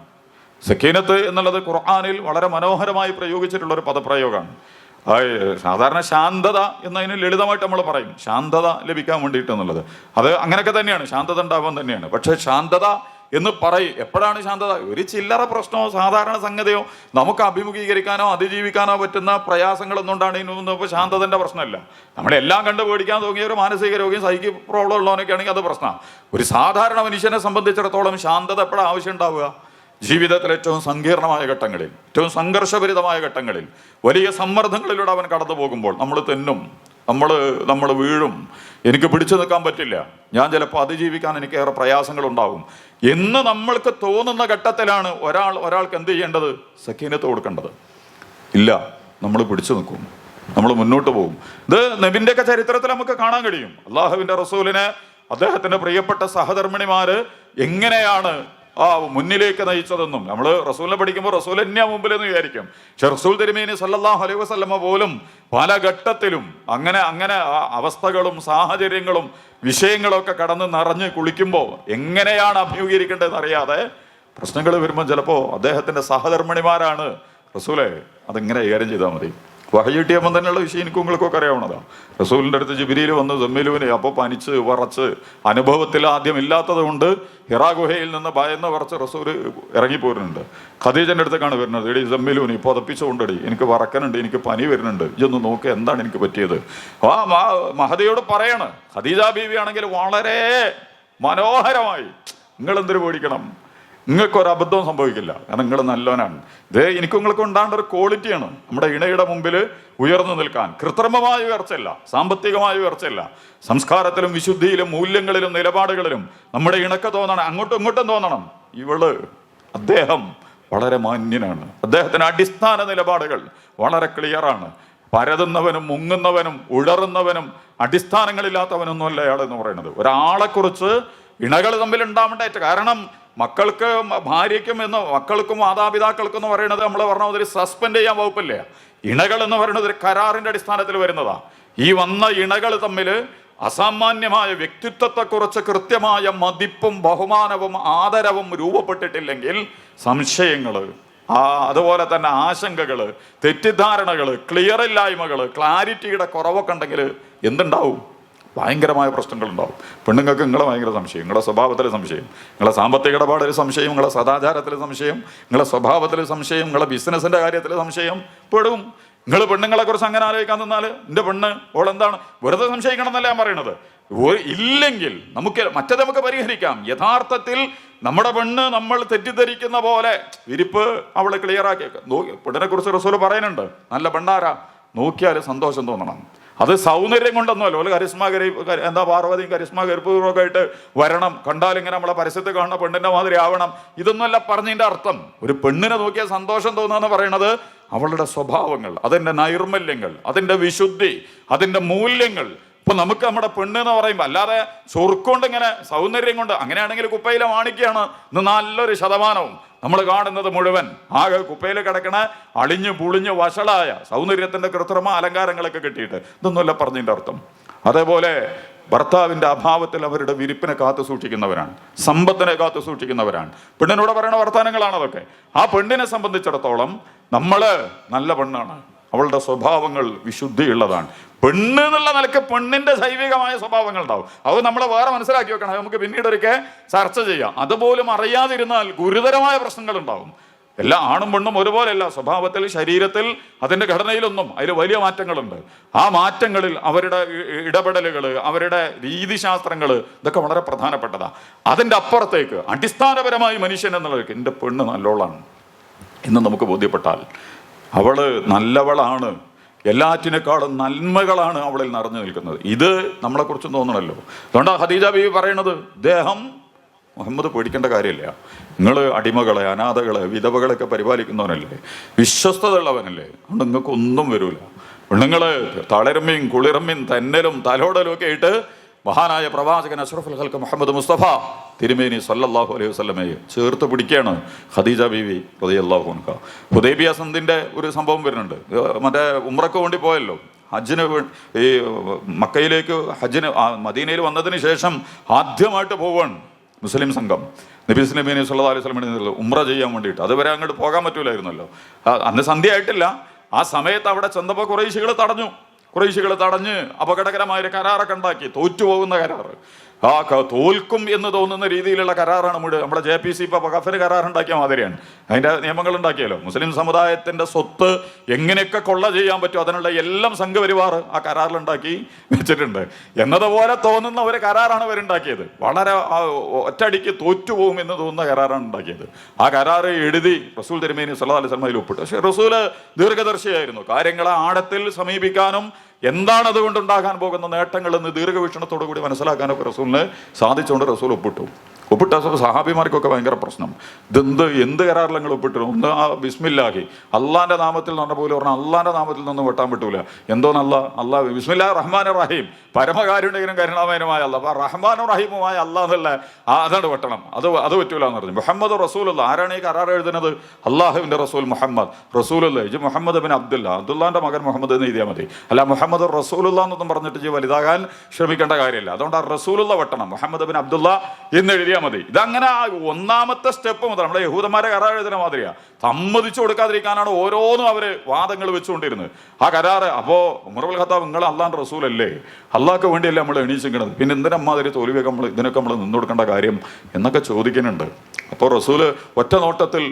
സക്കീനത്ത് എന്നുള്ളത് ഖുർആാനിൽ വളരെ മനോഹരമായി പ്രയോഗിച്ചിട്ടുള്ള ഒരു പദപ്രയോഗമാണ്. സാധാരണ ശാന്തത എന്നതിന് ലളിതമായിട്ട് നമ്മൾ പറയും. ശാന്തത ലഭിക്കാൻ വേണ്ടിയിട്ട് എന്നുള്ളത്. അത് അങ്ങനെയൊക്കെ തന്നെയാണ്. ശാന്തത ഉണ്ടാവാൻ തന്നെയാണ്. പക്ഷേ ശാന്തത എന്ന് പറയും എപ്പോഴാണ് ശാന്തത? ഒരു ചില്ലറ പ്രശ്നമോ സാധാരണ സംഗതിയോ നമുക്ക് അഭിമുഖീകരിക്കാനോ അതിജീവിക്കാനോ പറ്റുന്ന പ്രയാസങ്ങളൊന്നും ഉണ്ടാണ് ഇപ്പോൾ ശാന്തതന്റെ പ്രശ്നമല്ല. നമ്മളെല്ലാം കണ്ട് പേടിക്കാൻ തോന്നിയ ഒരു മാനസിക രോഗിയും സൈക്കിക് പ്രോബ്ലം ഉള്ളവനൊക്കെ ആണെങ്കിൽ അത് പ്രശ്നമാണ്. ഒരു സാധാരണ മനുഷ്യനെ സംബന്ധിച്ചിടത്തോളം ശാന്തത എപ്പോഴാണ് ആവശ്യം ഉണ്ടാവുക? ജീവിതത്തിലെ ഏറ്റവും സങ്കീർണമായ ഘട്ടങ്ങളിൽ ഏറ്റവും സംഘർഷഭരിതമായ ഘട്ടങ്ങളിൽ വലിയ സമ്മർദ്ദങ്ങളിലൂടെ അവൻ കടന്നു പോകുമ്പോൾ നമ്മൾ തെന്നും നമ്മൾ നമ്മൾ വീഴും. എനിക്ക് പിടിച്ചു നിൽക്കാൻ പറ്റില്ല. ഞാൻ ചിലപ്പോൾ അതിജീവിക്കാൻ എനിക്ക് ഏറെ പ്രയാസങ്ങളുണ്ടാകും എന്ന് നമ്മൾക്ക് തോന്നുന്ന ഘട്ടത്തിലാണ് ഒരാൾ ഒരാൾക്ക് എന്ത് ചെയ്യേണ്ടത്? സക്കീനത്ത് കൊടുക്കേണ്ടത്. ഇല്ല നമ്മൾ പിടിച്ചു നിൽക്കും. നമ്മൾ മുന്നോട്ട് പോകും. ഇത് നബിന്റെയൊക്കെ ചരിത്രത്തിൽ നമുക്ക് കാണാൻ കഴിയും. അള്ളാഹുവിന്റെ റസൂലിനെ അദ്ദേഹത്തിന്റെ പ്രിയപ്പെട്ട സഹധർമ്മിണിമാർ എങ്ങനെയാണ് ആ മുന്നിലേക്ക് നയിച്ചതെന്നും നമ്മൾ റസൂലിനെ പഠിക്കുമ്പോൾ റസൂൽ തന്നെയാ മുമ്പിലെന്ന് വിചാരിക്കും. പക്ഷെ റസൂൽ തിരുമേനി സല്ലല്ലാഹു അലൈഹി വസ്ലമ പോലും പല ഘട്ടത്തിലും അങ്ങനെ അങ്ങനെ അവസ്ഥകളും സാഹചര്യങ്ങളും വിഷയങ്ങളൊക്കെ കടന്ന് നിറഞ്ഞ് കുളിക്കുമ്പോൾ എങ്ങനെയാണ് അഭിമുഖീകരിക്കേണ്ടതെന്ന് അറിയാതെ പ്രശ്നങ്ങൾ വരുമ്പോൾ ചിലപ്പോൾ അദ്ദേഹത്തിന്റെ സഹധർമ്മിണിമാരാണ് റസൂലെ അതെങ്ങനെ കൈകാര്യം ചെയ്താൽ മതി? വഹി കിട്ടിയപ്പോൾ തന്നെയുള്ള വിഷയം എനിക്കും ഉങ്ങൾക്കൊക്കെ അറിയാവുന്നതാണ്. റസൂലിന്റെ അടുത്ത് ജിബിരിയിൽ വന്ന് ജമ്മിലുവിനെ അപ്പോൾ പനിച്ച് വറച്ച് അനുഭവത്തിൽ ആദ്യം ഇല്ലാത്തത് കൊണ്ട് ഹിറാ ഗുഹയിൽ നിന്ന് ഭയന്ന് വറച്ച് റസൂൽ ഇറങ്ങിപ്പോരുന്നുണ്ട്. ഖദീജന്റെ അടുത്തേക്കാണ് വരുന്നത്. എടി ഇപ്പോൾ പുതപ്പിച്ചുകൊണ്ടടി എനിക്ക് വറക്കനുണ്ട് എനിക്ക് പനി വരുന്നുണ്ട്. ഇതൊന്ന് നോക്ക് എന്താണ് എനിക്ക് പറ്റിയത്. ആ മഹദിയോട് പറയാണ്. ഖദീജ ബീവി ആണെങ്കിൽ വളരെ മനോഹരമായി നിങ്ങൾ എന്തിനു പേടിക്കണം? നിങ്ങൾക്ക് ഒരു അബദ്ധവും സംഭവിക്കില്ല. കാരണം നിങ്ങൾ നല്ലവനാണ്. ഇത് എനിക്ക് നിങ്ങൾക്ക് ഉണ്ടാകേണ്ട ഒരു ക്വാളിറ്റിയാണ് നമ്മുടെ ഇണയുടെ മുമ്പിൽ ഉയർന്നു നിൽക്കാൻ. കൃത്രിമമായ ഉയർച്ചയല്ല. സാമ്പത്തികമായ ഉയർച്ചയല്ല. സംസ്കാരത്തിലും വിശുദ്ധിയിലും മൂല്യങ്ങളിലും നിലപാടുകളിലും നമ്മുടെ ഇണക്ക് തോന്നണം. അങ്ങോട്ടും ഇങ്ങോട്ടും തോന്നണം. ഇവൾ അദ്ദേഹം വളരെ മാന്യനാണ്. അദ്ദേഹത്തിന് അടിസ്ഥാന നിലപാടുകൾ വളരെ ക്ലിയറാണ് പരതുന്നവനും മുങ്ങുന്നവനും ഉഴറുന്നവനും അടിസ്ഥാനങ്ങളില്ലാത്തവനൊന്നുമല്ല അയാൾ എന്ന് പറയുന്നത്. ഒരാളെക്കുറിച്ച് ഇണകൾ തമ്മിൽ ഉണ്ടാവേണ്ട കാരണം മക്കൾക്ക് ഭാര്യയ്ക്കും എന്ന് മക്കൾക്കും മാതാപിതാക്കൾക്കും എന്ന് പറയുന്നത് നമ്മൾ പറഞ്ഞ ഒരു സസ്പെൻഡ് ചെയ്യാൻ വകുപ്പില്ല? ഇണകൾ എന്ന് പറയുന്നത് ഒരു കരാറിന്റെ അടിസ്ഥാനത്തിൽ വരുന്നതാ. ഈ വന്ന ഇണകൾ തമ്മിൽ അസാമാന്യമായ വ്യക്തിത്വത്തെക്കുറിച്ച് കൃത്യമായ മതിപ്പും ബഹുമാനവും ആദരവും രൂപപ്പെട്ടിട്ടില്ലെങ്കിൽ സംശയങ്ങൾ ആ അതുപോലെ തന്നെ ആശങ്കകൾ തെറ്റിദ്ധാരണകൾ ക്ലിയറില്ലായ്മകൾ ക്ലാരിറ്റിയുടെ കുറവൊക്കെ ഉണ്ടെങ്കിൽ എന്തുണ്ടാവും? ഭയങ്കരമായ പ്രശ്നങ്ങളുണ്ടാവും. പെണ്ണുങ്ങൾക്ക് നിങ്ങളെ ഭയങ്കര സംശയം നിങ്ങളുടെ സ്വഭാവത്തിൽ സംശയം നിങ്ങളെ സാമ്പത്തിക ഇടപാടിൽ സംശയം നിങ്ങളെ സദാചാരത്തിൽ സംശയം നിങ്ങളെ സ്വഭാവത്തിൽ സംശയം നിങ്ങളെ ബിസിനസ്സിന്റെ കാര്യത്തിൽ സംശയം പെടും. നിങ്ങൾ പെണ്ണുങ്ങളെ കുറിച്ച് അങ്ങനെ ആലോചിക്കാൻ നിന്നാൽ എന്റെ പെണ്ണ് ഓളെന്താണ് വെറുതെ സംശയിക്കണം എന്നല്ല ഞാൻ പറയണത്? ഇല്ലെങ്കിൽ നമുക്ക് മറ്റത് നമുക്ക് പരിഹരിക്കാം. യഥാർത്ഥത്തിൽ നമ്മുടെ പെണ്ണ് നമ്മൾ തെറ്റിദ്ധരിക്കുന്ന പോലെ വിരിപ്പ് അവൾ നോക്കി പെണ്ണിനെ കുറിച്ച് റസൂൽ പറയുന്നുണ്ട്. നല്ല പെണ്ണാരാ? നോക്കിയാൽ സന്തോഷം തോന്നണം. അത് സൗന്ദര്യം കൊണ്ടൊന്നുമല്ല ഒരു കരിസ്മ കരി എന്താ പാർവതിയും കരിസ്മ കരുപ്പൂർവമൊക്കെ ആയിട്ട് വരണം. കണ്ടാൽ ഇങ്ങനെ നമ്മളെ പരസ്യത്തിൽ കാണുന്ന പെണ്ണിന്റെ മാതിരി ആവണം. ഇതൊന്നുമല്ല പറഞ്ഞതിന്റെ അർത്ഥം. ഒരു പെണ്ണിനെ നോക്കിയാൽ സന്തോഷം തോന്നുക എന്ന് പറയുന്നത് അവളുടെ സ്വഭാവങ്ങൾ അതിന്റെ നൈർമല്യങ്ങൾ അതിന്റെ വിശുദ്ധി അതിന്റെ മൂല്യങ്ങൾ. ഇപ്പൊ നമുക്ക് നമ്മുടെ പെണ്ണ് എന്ന് പറയുമ്പോൾ അല്ലാതെ ചൊറുക്കൊണ്ട് ഇങ്ങനെ സൗന്ദര്യം കൊണ്ട് അങ്ങനെയാണെങ്കിൽ കുപ്പയിലെ മാണിക്കാണ് ഇന്ന് നല്ലൊരു ശതമാനവും. നമ്മൾ കാണുന്നത് മുഴുവൻ ആകെ കുപ്പയിൽ കിടക്കണ അളിഞ്ഞു പുളിഞ്ഞു വഷളായ സൗന്ദര്യത്തിന്റെ കൃത്രിമ അലങ്കാരങ്ങളൊക്കെ കിട്ടിയിട്ട് ഇതൊന്നുമല്ല പറഞ്ഞതിന്റെ അർത്ഥം. അതേപോലെ ഭർത്താവിന്റെ അഭാവത്തിൽ അവരുടെ വിരിപ്പിനെ കാത്തു സൂക്ഷിക്കുന്നവരാണ് സമ്പത്തിനെ കാത്തു സൂക്ഷിക്കുന്നവരാണ്. പെണ്ണിനോട് പറയണ വർത്തമാനങ്ങളാണ് അതൊക്കെ. ആ പെണ്ണിനെ സംബന്ധിച്ചിടത്തോളം നമ്മൾ നല്ല പെണ്ണാണ്. അവളുടെ സ്വഭാവങ്ങൾ വിശുദ്ധിയുള്ളതാണ്. പെണ്ണ് എന്നുള്ള നിലയ്ക്ക് പെണ്ണിന്റെ ദൈവികമായ സ്വഭാവങ്ങൾ ഉണ്ടാവും. അത് നമ്മൾ വേറെ മനസ്സിലാക്കി വെക്കണം. നമുക്ക് പിന്നീട് ഒരിക്കൽ ചർച്ച ചെയ്യാം. അതുപോലും അറിയാതിരുന്നാൽ ഗുരുതരമായ പ്രശ്നങ്ങൾ ഉണ്ടാവും. എല്ലാ ആണും പെണ്ണും ഒരുപോലെയല്ല. സ്വഭാവത്തിൽ ശരീരത്തിൽ അതിന്റെ ഘടനയിലൊന്നും അതിൽ വലിയ മാറ്റങ്ങളുണ്ട്. ആ മാറ്റങ്ങളിൽ അവരുടെ ഇടപെടലുകൾ അവരുടെ രീതിശാസ്ത്രങ്ങൾ ഇതൊക്കെ വളരെ പ്രധാനപ്പെട്ടതാണ് അതിന്റെ അപ്പുറത്തേക്ക് അടിസ്ഥാനപരമായി മനുഷ്യൻ എന്നുള്ളത് എന്റെ പെണ്ണ് നല്ലോളാണ് എന്ന് നമുക്ക് ബോധ്യപ്പെട്ടാൽ അവൾ നല്ലവളാണ്. എല്ലാറ്റിനേക്കാളും നന്മകളാണ് അവളിൽ നിറഞ്ഞു നിൽക്കുന്നത്. ഇത് നമ്മളെക്കുറിച്ച് തോന്നണല്ലോ. അതുകൊണ്ടാണ് ഹദീജ ബീവി പറയണത് ദേഹം മുഹമ്മദ് പേടിക്കേണ്ട കാര്യമില്ല. നിങ്ങൾ അടിമകളെ അനാഥകളെ വിധവകളൊക്കെ പരിപാലിക്കുന്നവനല്ലേ വിശ്വസ്തത ഉള്ളവനല്ലേ അതുകൊണ്ട് നിങ്ങൾക്ക് ഒന്നും വരൂല. പെണ്ണുങ്ങൾ തളരുമ്മയും കുളിർമ്മയും തന്നലും തലോടലും ഒക്കെ ആയിട്ട് മഹാനായ പ്രവാചകൻ അഷ്റഫുൽ ഹൽക്ക് മുഹമ്മദ് മുസ്തഫ തിരുമേനി സല്ലല്ലാഹു അലൈഹി വസല്ലമയെ ചേർത്ത് പിടിക്കുകയാണ് ഖദീജ ബീവി റളിയല്ലാഹു അൻഹ. ഹുദൈബിയ സന്ധിന്റെ ഒരു സംഭവം വരുന്നുണ്ട്. മറ്റേ ഉമ്രക്ക് വേണ്ടി പോയല്ലോ. ഹജ്ജിന് ഈ മക്കയിലേക്ക് ഹജ്ജിന് മദീനയിൽ വന്നതിന് ശേഷം ആദ്യമായിട്ട് പോവാണ് മുസ്ലിം സംഘം. നബി ഇസ്ലാമീനെ സല്ലാ അലൈഹി വസല്ലം ഉമ്ര ചെയ്യാൻ വേണ്ടിയിട്ട്. അതുവരെ അങ്ങോട്ട് പോകാൻ പറ്റൂലായിരുന്നല്ലോ. അന്ന് സന്ധ്യ ആയിട്ടില്ല. ആ സമയത്ത് അവിടെ ചെന്നപ്പോൾ കുറേശികൾ തടഞ്ഞു. കുറേശികൾ തടഞ്ഞ് അപകടകരമായ ഒരു കരാറൊക്കെ ഉണ്ടാക്കി തോറ്റുപോകുന്ന കരാറ്. ആ തോൽക്കും എന്ന് തോന്നുന്ന രീതിയിലുള്ള കരാറാണ് മുഴുവൻ നമ്മുടെ ജെ പി സി ഇപ്പൊ കഫന് കരാർ ഉണ്ടാക്കിയ മാതിരിയാണ്. അതിന്റെ നിയമങ്ങൾ ഉണ്ടാക്കിയല്ലോ. മുസ്ലിം സമുദായത്തിന്റെ സ്വത്ത് എങ്ങനെയൊക്കെ കൊള്ള ചെയ്യാൻ പറ്റും അതിനുള്ള എല്ലാം സംഘപരിവാർ ആ കരാറിലുണ്ടാക്കി വെച്ചിട്ടുണ്ട്. എന്നതുപോലെ തോന്നുന്ന ഒരു കരാറാണ് അവരുണ്ടാക്കിയത് വളരെ ഒറ്റടിക്ക് തോറ്റുപോകും എന്ന് തോന്നുന്ന കരാറാണ് ഉണ്ടാക്കിയത്. ആ കരാറ് എഴുതി റസൂൽ തിരുമേനി സല്ലാ അലൈഹി സ്വലമയിൽ ഒപ്പിട്ടു. പക്ഷേ റസൂൽ ദീർഘദർശിയായിരുന്നു. കാര്യങ്ങളെ ആഴത്തിൽ സമീപിക്കാനും എന്താണ് അതുകൊണ്ട് ഉണ്ടാകാൻ പോകുന്ന നേട്ടങ്ങൾ എന്ന് ദീർഘവീക്ഷണത്തോടു കൂടി മനസ്സിലാക്കാനൊക്കെ റസൂലിന് സാധിച്ചുകൊണ്ട് റസൂൽ ഒപ്പിട്ടു. ഒപ്പിട്ട സഹാബിമാർക്കൊക്കെ ഭയങ്കര പ്രശ്നം. ഇതെന്ത് എന്ത് കരാറിൽ നിങ്ങൾ ഒപ്പിട്ടു? ഒന്ന് ആ ബിസ്മില്ലാഹി. അള്ളാന്റെ നാമത്തിൽ പറഞ്ഞ പോലെ പറഞ്ഞാൽ അള്ളാന്റെ നാമത്തിൽ നിന്നും വെട്ടാൻ പറ്റൂല. എന്തോന്നല്ല അള്ളാഹ് ബിസ്മില്ലാ റഹ്മാൻ റഹീം. പരമകാരുണ്യകനും കരുണാമയനുമായ അല്ല അപ്പൊ റഹ്മാനും റഹീമുമായ അല്ലാ എന്നല്ല ആ അതാണ് വെട്ടണം. അത് അത് പറ്റൂല എന്ന് പറഞ്ഞു. മുഹമ്മദ് റസൂലുള്ള. ആരാണ് ഈ കരാർ എഴുതുന്നത്? അള്ളാഹുവിന്റെ റസൂൽ മുഹമ്മദ്. റസൂലല്ല ഇജ് മുഹമ്മദ് ബിൻ അബ്ദുല്ല. അബ്ദുല്ലാന്റെ മകൻ മുഹമ്മദ് എന്ന് എഴുതിയാൽ മതി. അല്ല മുഹമ്മദ് റസൂലുള്ള എന്നൊന്നും പറഞ്ഞിട്ട് വലുതാകാൻ ശ്രമിക്കേണ്ട കാര്യമില്ല. അതുകൊണ്ട് ആ റസൂലുള്ള വെട്ടണം. മുഹമ്മദ് ബിൻ അബ്ദുള്ള എന്ന് എഴുതിയാൽ മതി. ഇതങ്ങനെ ആ ഒന്നാമത്തെ സ്റ്റെപ്പ് മുതൽ നമ്മളെ യഹൂദന്മാരെ കരാർ എഴുതുന്ന മാതിരിയാ. സമ്മതിച്ചു കൊടുക്കാതിരിക്കാനാണ് ഓരോന്നും അവർ വാദങ്ങൾ വെച്ചുകൊണ്ടിരുന്നത്. ആ കരാറ് അപ്പോ ഉമർബുൽ ഖത്താബ് നിങ്ങൾ അള്ളാന്റെ റസൂലല്ലേ? അള്ളാഹ്ക്ക് വേണ്ടിയല്ലേ നമ്മൾ എണീച്ചിരിക്കണത്. പിന്നെ എന്തിനാ മാതിരി തോൽവിയൊക്കെ നമ്മൾ ഇതിനൊക്കെ നമ്മൾ നിന്നു കൊടുക്കേണ്ട കാര്യം എന്നൊക്കെ ചോദിക്കുന്നുണ്ട്. അപ്പോൾ റസൂൽ ഒറ്റ നോട്ടത്തിൽ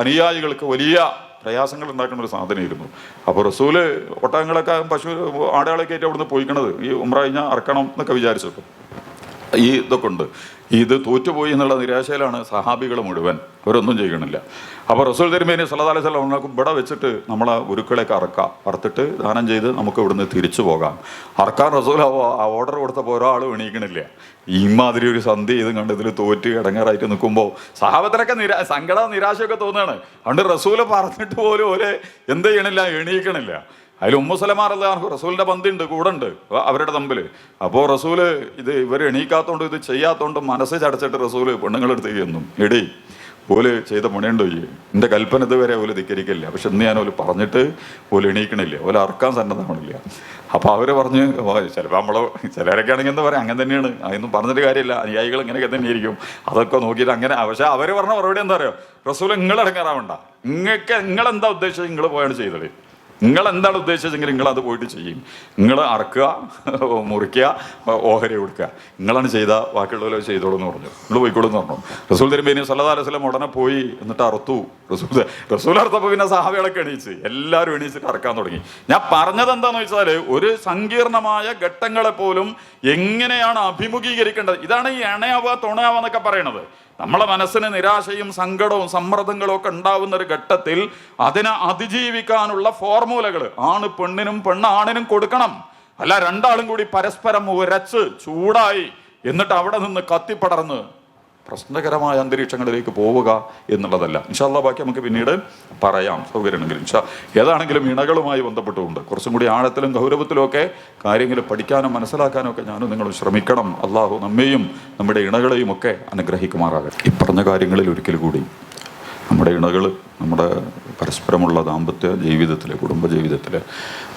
അനുയായികൾക്ക് വലിയ പ്രയാസങ്ങൾ ഉണ്ടാക്കുന്ന ഒരു സാധനമായിരുന്നു. അപ്പോൾ റസൂൽ ഒട്ടകങ്ങളൊക്കെ പശു ആടുകളൊക്കെ ആയിട്ട് അവിടുന്ന് പോയിക്കണത്. ഈ ഉമ്ര കഴിഞ്ഞാൽ അറക്കണം എന്നൊക്കെ വിചാരിച്ചപ്പോൾ ഈ ഇതൊക്കെ ഉണ്ട്. ഇത് തോറ്റുപോയി എന്നുള്ള നിരാശയിലാണ് സഹാബികൾ മുഴുവൻ. അവരൊന്നും ചെയ്യണില്ല. അപ്പോൾ റസൂൽ തിരുമേനി സല്ലല്ലാഹു അലൈഹി വസല്ലം നമുക്ക് ഇവിടെ വെച്ചിട്ട് നമ്മളെ ഉരുക്കളെയൊക്കെ അറക്കാം. അറുത്തിട്ട് ദാനം ചെയ്ത് നമുക്ക് ഇവിടുന്ന് തിരിച്ചു പോകാം. അറക്കാൻ റസൂൽ ആ ഓർഡർ കൊടുത്തപ്പോൾ ഒരാൾ എണീക്കണില്ല. ഇമാതിരി മാതിരി ഒരു സന്ധി ചെയ്തും കണ്ട് ഇതിൽ തോറ്റ് ഇടങ്ങാറായിട്ട് നിൽക്കുമ്പോൾ സഹാബത്തിനൊക്കെ നിരാ സങ്കട നിരാശയൊക്കെ തോന്നുകയാണ് അതുകൊണ്ട് റസൂൽ പറഞ്ഞിട്ട് പോലും ഒരേ എന്ത് ചെയ്യണില്ല എണീക്കണില്ല. അതിൽ ഉമ്മു സലമാർ അള്ളാഹു റസൂലിന്റെ പന്തിണ്ട് കൂടെ ഉണ്ട് അവരുടെ തമ്മിൽ അപ്പോൾ റസൂൽ ഇത് ഇവർ എണീക്കാത്തോണ്ട് ഇത് ചെയ്യാത്തോണ്ട് മനസ്സ് ചടച്ചിട്ട് റസൂൽ പെണ്ണുങ്ങളെടുത്ത് ചെയ്യുന്നു എടി ഓൽ ചെയ്ത പണിയുണ്ടോ ഈ? എന്റെ കൽപ്പന ഇതുവരെ ഓൽ ധിക്കരിക്കില്ല. പക്ഷെ ഇന്ന് ഞാൻ ഓൽ പറഞ്ഞിട്ട് ഓൽ എണീക്കണില്ല. ഓല അറക്കാൻ സന്നദ്ധമാണില്ല അപ്പൊ അവർ പറഞ്ഞ് ചിലപ്പോൾ നമ്മൾ ചിലരൊക്കെ ആണെങ്കിൽ എന്താ പറയാ? അങ്ങനെ തന്നെയാണ്. അതൊന്നും പറഞ്ഞിട്ട് കാര്യമില്ല. അനുയായികൾ ഇങ്ങനെയൊക്കെ തന്നെ ആയിരിക്കും അതൊക്കെ നോക്കിയിട്ട് അങ്ങനെ പക്ഷേ അവർ പറഞ്ഞ മറുപടി എന്താ പറയുക റസൂൽ നിങ്ങൾ ഇറങ്ങാറാവണ്ട നിങ്ങൾക്ക് നിങ്ങളെന്താ ഉദ്ദേശിച്ചത്? നിങ്ങൾ പോയാണ് ചെയ്തത്. നിങ്ങൾ എന്താണ് ഉദ്ദേശിച്ചെങ്കിൽ നിങ്ങൾ അത് പോയിട്ട് ചെയ്യും. നിങ്ങൾ അറക്കുക മുറിക്കുക ഓഹരി കൊടുക്കുക. നിങ്ങളാണ് ചെയ്ത ബാക്കിയുള്ളവരെ ചെയ്തോളൂ എന്ന് പറഞ്ഞു. നിങ്ങൾ പോയിക്കോളൂ എന്ന് പറഞ്ഞു. റസൂൽ തിരുമ്പേനി സല്ലാ അലൈവലം ഉടനെ പോയി എന്നിട്ട് അറുത്തു. റസൂൽ റസൂൽ അറുത്തപ്പോൾ പിന്നെ സഹാബികളൊക്കെ എണീച്ച് എല്ലാവരും എണീച്ചിട്ട് അറക്കാൻ തുടങ്ങി. ഞാൻ പറഞ്ഞത് എന്താന്ന് വെച്ചാൽ ഒരു സങ്കീർണമായ ഘട്ടങ്ങളെ പോലും എങ്ങനെയാണ് അഭിമുഖീകരിക്കേണ്ടത്? ഇതാണ് ഈ എണയാവുക തുണയാവുക എന്നൊക്കെ പറയണത്. നമ്മളെ മനസ്സിന് നിരാശയും സങ്കടവും സമ്മർദ്ദങ്ങളും ഒക്കെ ഉണ്ടാവുന്ന ഒരു ഘട്ടത്തിൽ അതിനെ അതിജീവിക്കാനുള്ള ഫോർമുലകൾ ആണ് പെണ്ണിനും പെണ്ണാണിനും കൊടുക്കണം. അല്ല രണ്ടാളും കൂടി പരസ്പരം ഉരച്ച് ചൂടായി എന്നിട്ട് അവിടെ നിന്ന് കത്തിപ്പടർന്ന് പ്രശ്നകരമായ അന്തരീക്ഷങ്ങളിലേക്ക് പോവുക എന്നുള്ളതല്ല. ഇൻഷാല്ല ബാക്കി നമുക്ക് പിന്നീട് പറയാം സൗകര്യമുണ്ടെങ്കിൽ. ഇൻഷാ ഏതാണെങ്കിലും ഇണകളുമായി ബന്ധപ്പെട്ടുകൊണ്ട് കുറച്ചും കൂടി ആഴത്തിലും ഗൗരവത്തിലും ഒക്കെ കാര്യങ്ങൾ പഠിക്കാനും മനസ്സിലാക്കാനും ഒക്കെ ഞാനും നിങ്ങളും ശ്രമിക്കണം. അള്ളാഹു നമ്മെയും നമ്മുടെ ഇണകളെയും ഒക്കെ അനുഗ്രഹിക്കുമാറാകട്ടെ. ഈ പറഞ്ഞ കാര്യങ്ങളിൽ ഒരിക്കൽ കൂടി നമ്മുടെ ഇണകൾ നമ്മുടെ പരസ്പരമുള്ള ദാമ്പത്യ ജീവിതത്തിൽ കുടുംബ ജീവിതത്തിൽ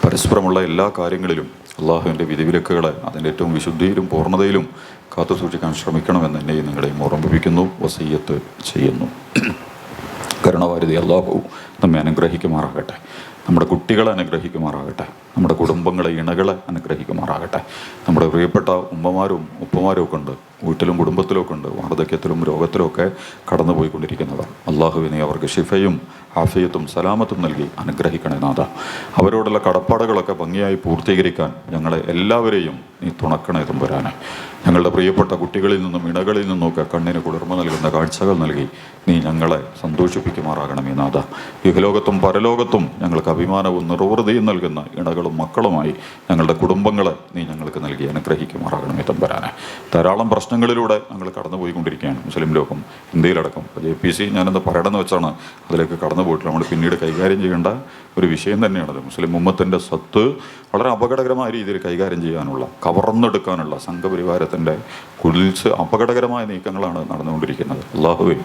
പരസ്പരമുള്ള എല്ലാ കാര്യങ്ങളിലും അള്ളാഹുവിന്റെ വിധിവിലക്കുകളെ അതിന്റെ ഏറ്റവും വിശുദ്ധിയിലും പൂർണതയിലും കാത്തു സൂക്ഷിക്കാൻ ശ്രമിക്കണമെന്ന് എന്നെയും നിങ്ങളെയും ഓർമ്മിപ്പിക്കുന്നു വസീയത്ത് ചെയ്യുന്നു. കരുണവാരുതി അള്ളാഹു നമ്മെ അനുഗ്രഹിക്കുമാറാകട്ടെ. നമ്മുടെ കുട്ടികളെ അനുഗ്രഹിക്കുമാറാകട്ടെ. നമ്മുടെ കുടുംബങ്ങളെ ഇണകളെ അനുഗ്രഹിക്കുമാറാകട്ടെ. നമ്മുടെ പ്രിയപ്പെട്ട ഉമ്മമാരും ഉപ്പമാരും ഒക്കെ ഉണ്ട്. വീട്ടിലും കുടുംബത്തിലും ഒക്കെ ഉണ്ട്. വാർദ്ധക്യത്തിലും രോഗത്തിലും ഒക്കെ കടന്നുപോയിക്കൊണ്ടിരിക്കുന്നവർ. അള്ളാഹുവിനെ അവർക്ക് ഷിഫയും ആഫിയത്തും സലാമത്തും നൽകി അനുഗ്രഹിക്കണേ നാഥ. അവരോടുള്ള കടപ്പാടുകളൊക്കെ ഭംഗിയായി പൂർത്തീകരിക്കാൻ ഞങ്ങളെ എല്ലാവരെയും നീ തുണക്കണേ തുമ്പരാനെ. ഞങ്ങളുടെ പ്രിയപ്പെട്ട കുട്ടികളിൽ നിന്നും ഇണകളിൽ നിന്നുമൊക്കെ കണ്ണിന് കുളിർമ നൽകുന്ന കാഴ്ചകൾ നൽകി നീ ഞങ്ങളെ സന്തോഷിപ്പിക്കുമാറാകണമേ നാഥ. ഇഹലോകത്തും പരലോകത്തും ഞങ്ങൾക്ക് അഭിമാനവും നിർവൃതിയും നൽകുന്ന ഇണകളും മക്കളുമായി ഞങ്ങളുടെ കുടുംബങ്ങളെ നീ ഞങ്ങൾക്ക് നൽകി അനുഗ്രഹിക്കുമാറാകണമേ തമ്പരാനെ. ധാരാളം പ്രശ്നങ്ങളിലൂടെ ഞങ്ങൾ കടന്നുപോയിക്കൊണ്ടിരിക്കുകയാണ്. മുസ്ലിം ലോകം ഇന്ത്യയിലടക്കം. ജെ പി സി ഞാനെന്ന് പറയണമെന്ന് വെച്ചാണ് അതിലേക്ക് കടന്നു പോയിട്ട് നമ്മൾ പിന്നീട് കൈകാര്യം ചെയ്യേണ്ട ഒരു വിഷയം തന്നെയാണത് മുസ്ലിം ഉമ്മത്തിന്റെ സ്വത്ത് വളരെ അപകടകരമായ രീതിയിൽ കൈകാര്യം ചെയ്യാനുള്ള കവർന്നെടുക്കാനുള്ള സംഘപരിവാരത്തിന്റെ കുളിച്ച് അപകടകരമായ നീക്കങ്ങളാണ് നടന്നുകൊണ്ടിരിക്കുന്നത്. അള്ളാഹുവെ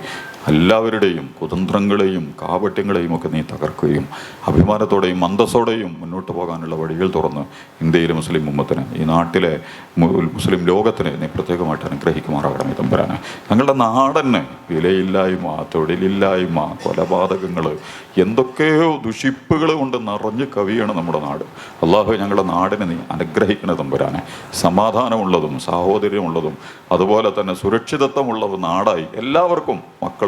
എല്ലാവരുടെയും കുതന്ത്രങ്ങളെയും കാപട്യങ്ങളെയും ഒക്കെ നീ തകർക്കുകയും അഭിമാനത്തോടെയും അന്തസ്സോടെയും മുന്നോട്ട് പോകാനുള്ള വഴികൾ തുറന്ന് ഇന്ത്യയിലെ മുസ്ലിം ഉമ്മത്തിന് ഈ നാട്ടിലെ മുസ്ലിം ലോകത്തിന് നീ പ്രത്യേകമായിട്ട് അനുഗ്രഹിക്കുമാറാകണമേ തമ്പുരാനെ. ഞങ്ങളുടെ നാടന് വിലയില്ലായ്മ തൊഴിലില്ലായ്മ കൊലപാതകങ്ങൾ എന്തൊക്കെയോ ദുഷിപ്പുകൾ കൊണ്ട് നിറഞ്ഞു കവിയാണ് നമ്മുടെ നാട്. അള്ളാഹു ഞങ്ങളുടെ നാടിനെ നീ അനുഗ്രഹിക്കണ തമ്പുരാനെ. സമാധാനമുള്ളതും സാഹോദര്യമുള്ളതും അതുപോലെ തന്നെ സുരക്ഷിതത്വമുള്ള നാടായി എല്ലാവർക്കും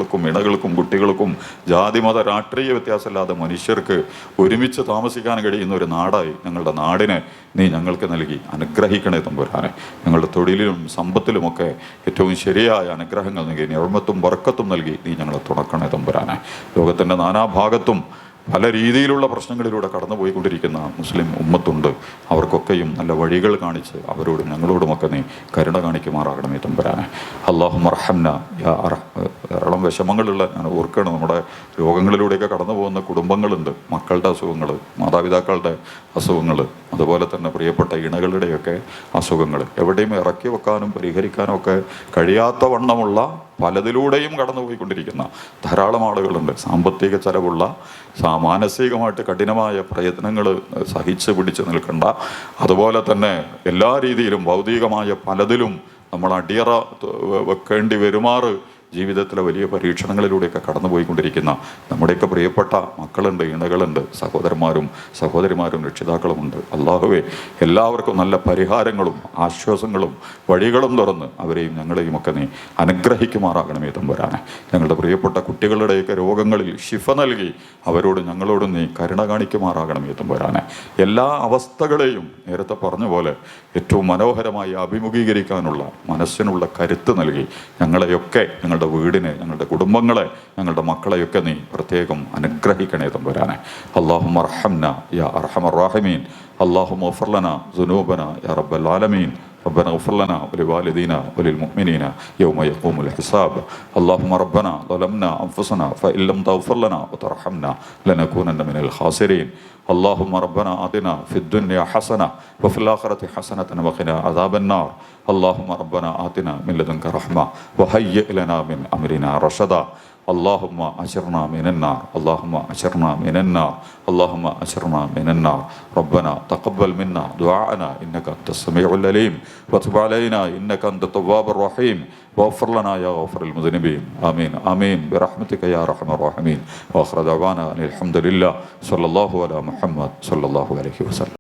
മക്കൾക്കും ഇണകൾക്കും കുട്ടികൾക്കും ജാതിമത രാഷ്ട്രീയ വ്യത്യാസമില്ലാതെ മനുഷ്യർക്ക് ഒരുമിച്ച് താമസിക്കാൻ കഴിയുന്ന ഒരു നാടായി ഞങ്ങളുടെ നാടിനെ നീ ഞങ്ങൾക്ക് നൽകി. അനുഗ്രഹിക്കണേ തമ്പുരാനെ. ഞങ്ങളുടെ തൊഴിലിലും സമ്പത്തിലുമൊക്കെ ഏറ്റവും ശരിയായ അനുഗ്രഹങ്ങൾ നൽകി. നിർമ്മത്തും വർക്കത്തും നൽകി നീ ഞങ്ങളെ തുണക്കണേ തമ്പുരാനെ. ലോകത്തിന്റെ നാനാഭാഗത്തും പല രീതിയിലുള്ള പ്രശ്നങ്ങളിലൂടെ കടന്നുപോയിക്കൊണ്ടിരിക്കുന്ന മുസ്ലിം ഉമ്മത്തുണ്ട്. അവർക്കൊക്കെയും നല്ല വഴികൾ കാണിച്ച് അവരോടും ഞങ്ങളോടുമൊക്കെ നീ കരുണ കാണിക്കുമാറാകണമേ തമ്പുരാനെ. അള്ളാഹു മർഹംന ധാരാളം വിഷമങ്ങളുള്ള ഞാൻ ഓർക്കുകയാണ്. നമ്മുടെ രോഗങ്ങളിലൂടെയൊക്കെ കടന്നു പോകുന്ന കുടുംബങ്ങളുണ്ട്. മക്കളുടെ അസുഖങ്ങൾ മാതാപിതാക്കളുടെ അസുഖങ്ങൾ അതുപോലെ തന്നെ പ്രിയപ്പെട്ട ഇണകളുടെയൊക്കെ അസുഖങ്ങൾ എവിടെയും ഇറക്കി വെക്കാനും പരിഹരിക്കാനും ഒക്കെ കഴിയാത്ത വണ്ണമുള്ള പലതിലൂടെയും കടന്നുപോയിക്കൊണ്ടിരിക്കുന്ന ധാരാളം ആളുകളുണ്ട്. സാമ്പത്തിക ചെലവുള്ള മാനസികമായിട്ട് കഠിനമായ പ്രയത്നങ്ങൾ സഹിച്ച് പിടിച്ച് നിൽക്കേണ്ട. അതുപോലെ തന്നെ എല്ലാ രീതിയിലും ഭൗതികമായ പലതിലും നമ്മൾ അടിയറ വെക്കേണ്ടി വരുമാറ് ജീവിതത്തിലെ വലിയ പരീക്ഷണങ്ങളിലൂടെയൊക്കെ കടന്നുപോയിക്കൊണ്ടിരിക്കുന്ന നമ്മുടെയൊക്കെ പ്രിയപ്പെട്ട മക്കളുണ്ട് ഇണകളുണ്ട് സഹോദരന്മാരും സഹോദരിമാരും രക്ഷിതാക്കളുമുണ്ട്. അള്ളാഹുവെ എല്ലാവർക്കും നല്ല പരിഹാരങ്ങളും ആശ്വാസങ്ങളും വഴികളും തുറന്ന് അവരെയും ഞങ്ങളെയും ഒക്കെ നീ അനുഗ്രഹിക്കുമാറാകണമേ തമ്പുരാനെ. ഞങ്ങളുടെ പ്രിയപ്പെട്ട കുട്ടികളുടെയൊക്കെ രോഗങ്ങളിൽ ശിഫ നൽകി അവരോട് ഞങ്ങളോട് നീ കരുണ കാണിക്കുമാറാകണമേ തമ്പുരാനെ. എല്ലാ അവസ്ഥകളെയും നേരത്തെ പറഞ്ഞ പോലെ ഏറ്റവും മനോഹരമായി അഭിമുഖീകരിക്കാനുള്ള മനസ്സിനുള്ള കരുത്ത് നൽകി ഞങ്ങളെയൊക്കെ ഞങ്ങളുടെ വീടിനെ ഞങ്ങളുടെ കുടുംബങ്ങളെ ഞങ്ങളുടെ മക്കളെയൊക്കെ നീ പ്രത്യേകം അനുഗ്രഹിക്കണേ തമ്പുരാനെ. അള്ളാഹു അർഹംന യാ അർഹമർ റാഹിമീൻ. അള്ളാഹു മഫർലന ജുനൂബന യാ റബ്ബൽ ആലമീൻ. ربنا اغفر لنا ولوالدينا وللمؤمنين يوم يقوم الحساب. اللهم ربنا ظلمنا أنفسنا فإن لم تغفر لنا وترحمنا لنكونن من الخاسرين. اللهم ربنا آتنا في الدنيا حسنة وفي الآخرة حسنة وقنا عذاب النار. اللهم ربنا آتنا من لدنك رحمة وهيئ لنا من أمرنا رشدا. اللهم أجرنا من النار اللهم أجرنا من النار اللهم أجرنا من النار. ربنا تقبل منا دعاءنا إنك أنت السميع العليم. وتب علينا إنك أنت التواب الرحيم. واغفر لنا يا غفر المذنبين. آمين آمين. برحمتك يا أرحم الراحمين. وآخر دعوانا أن الحمد لله. صلى الله على محمد صلى الله عليه وسلم.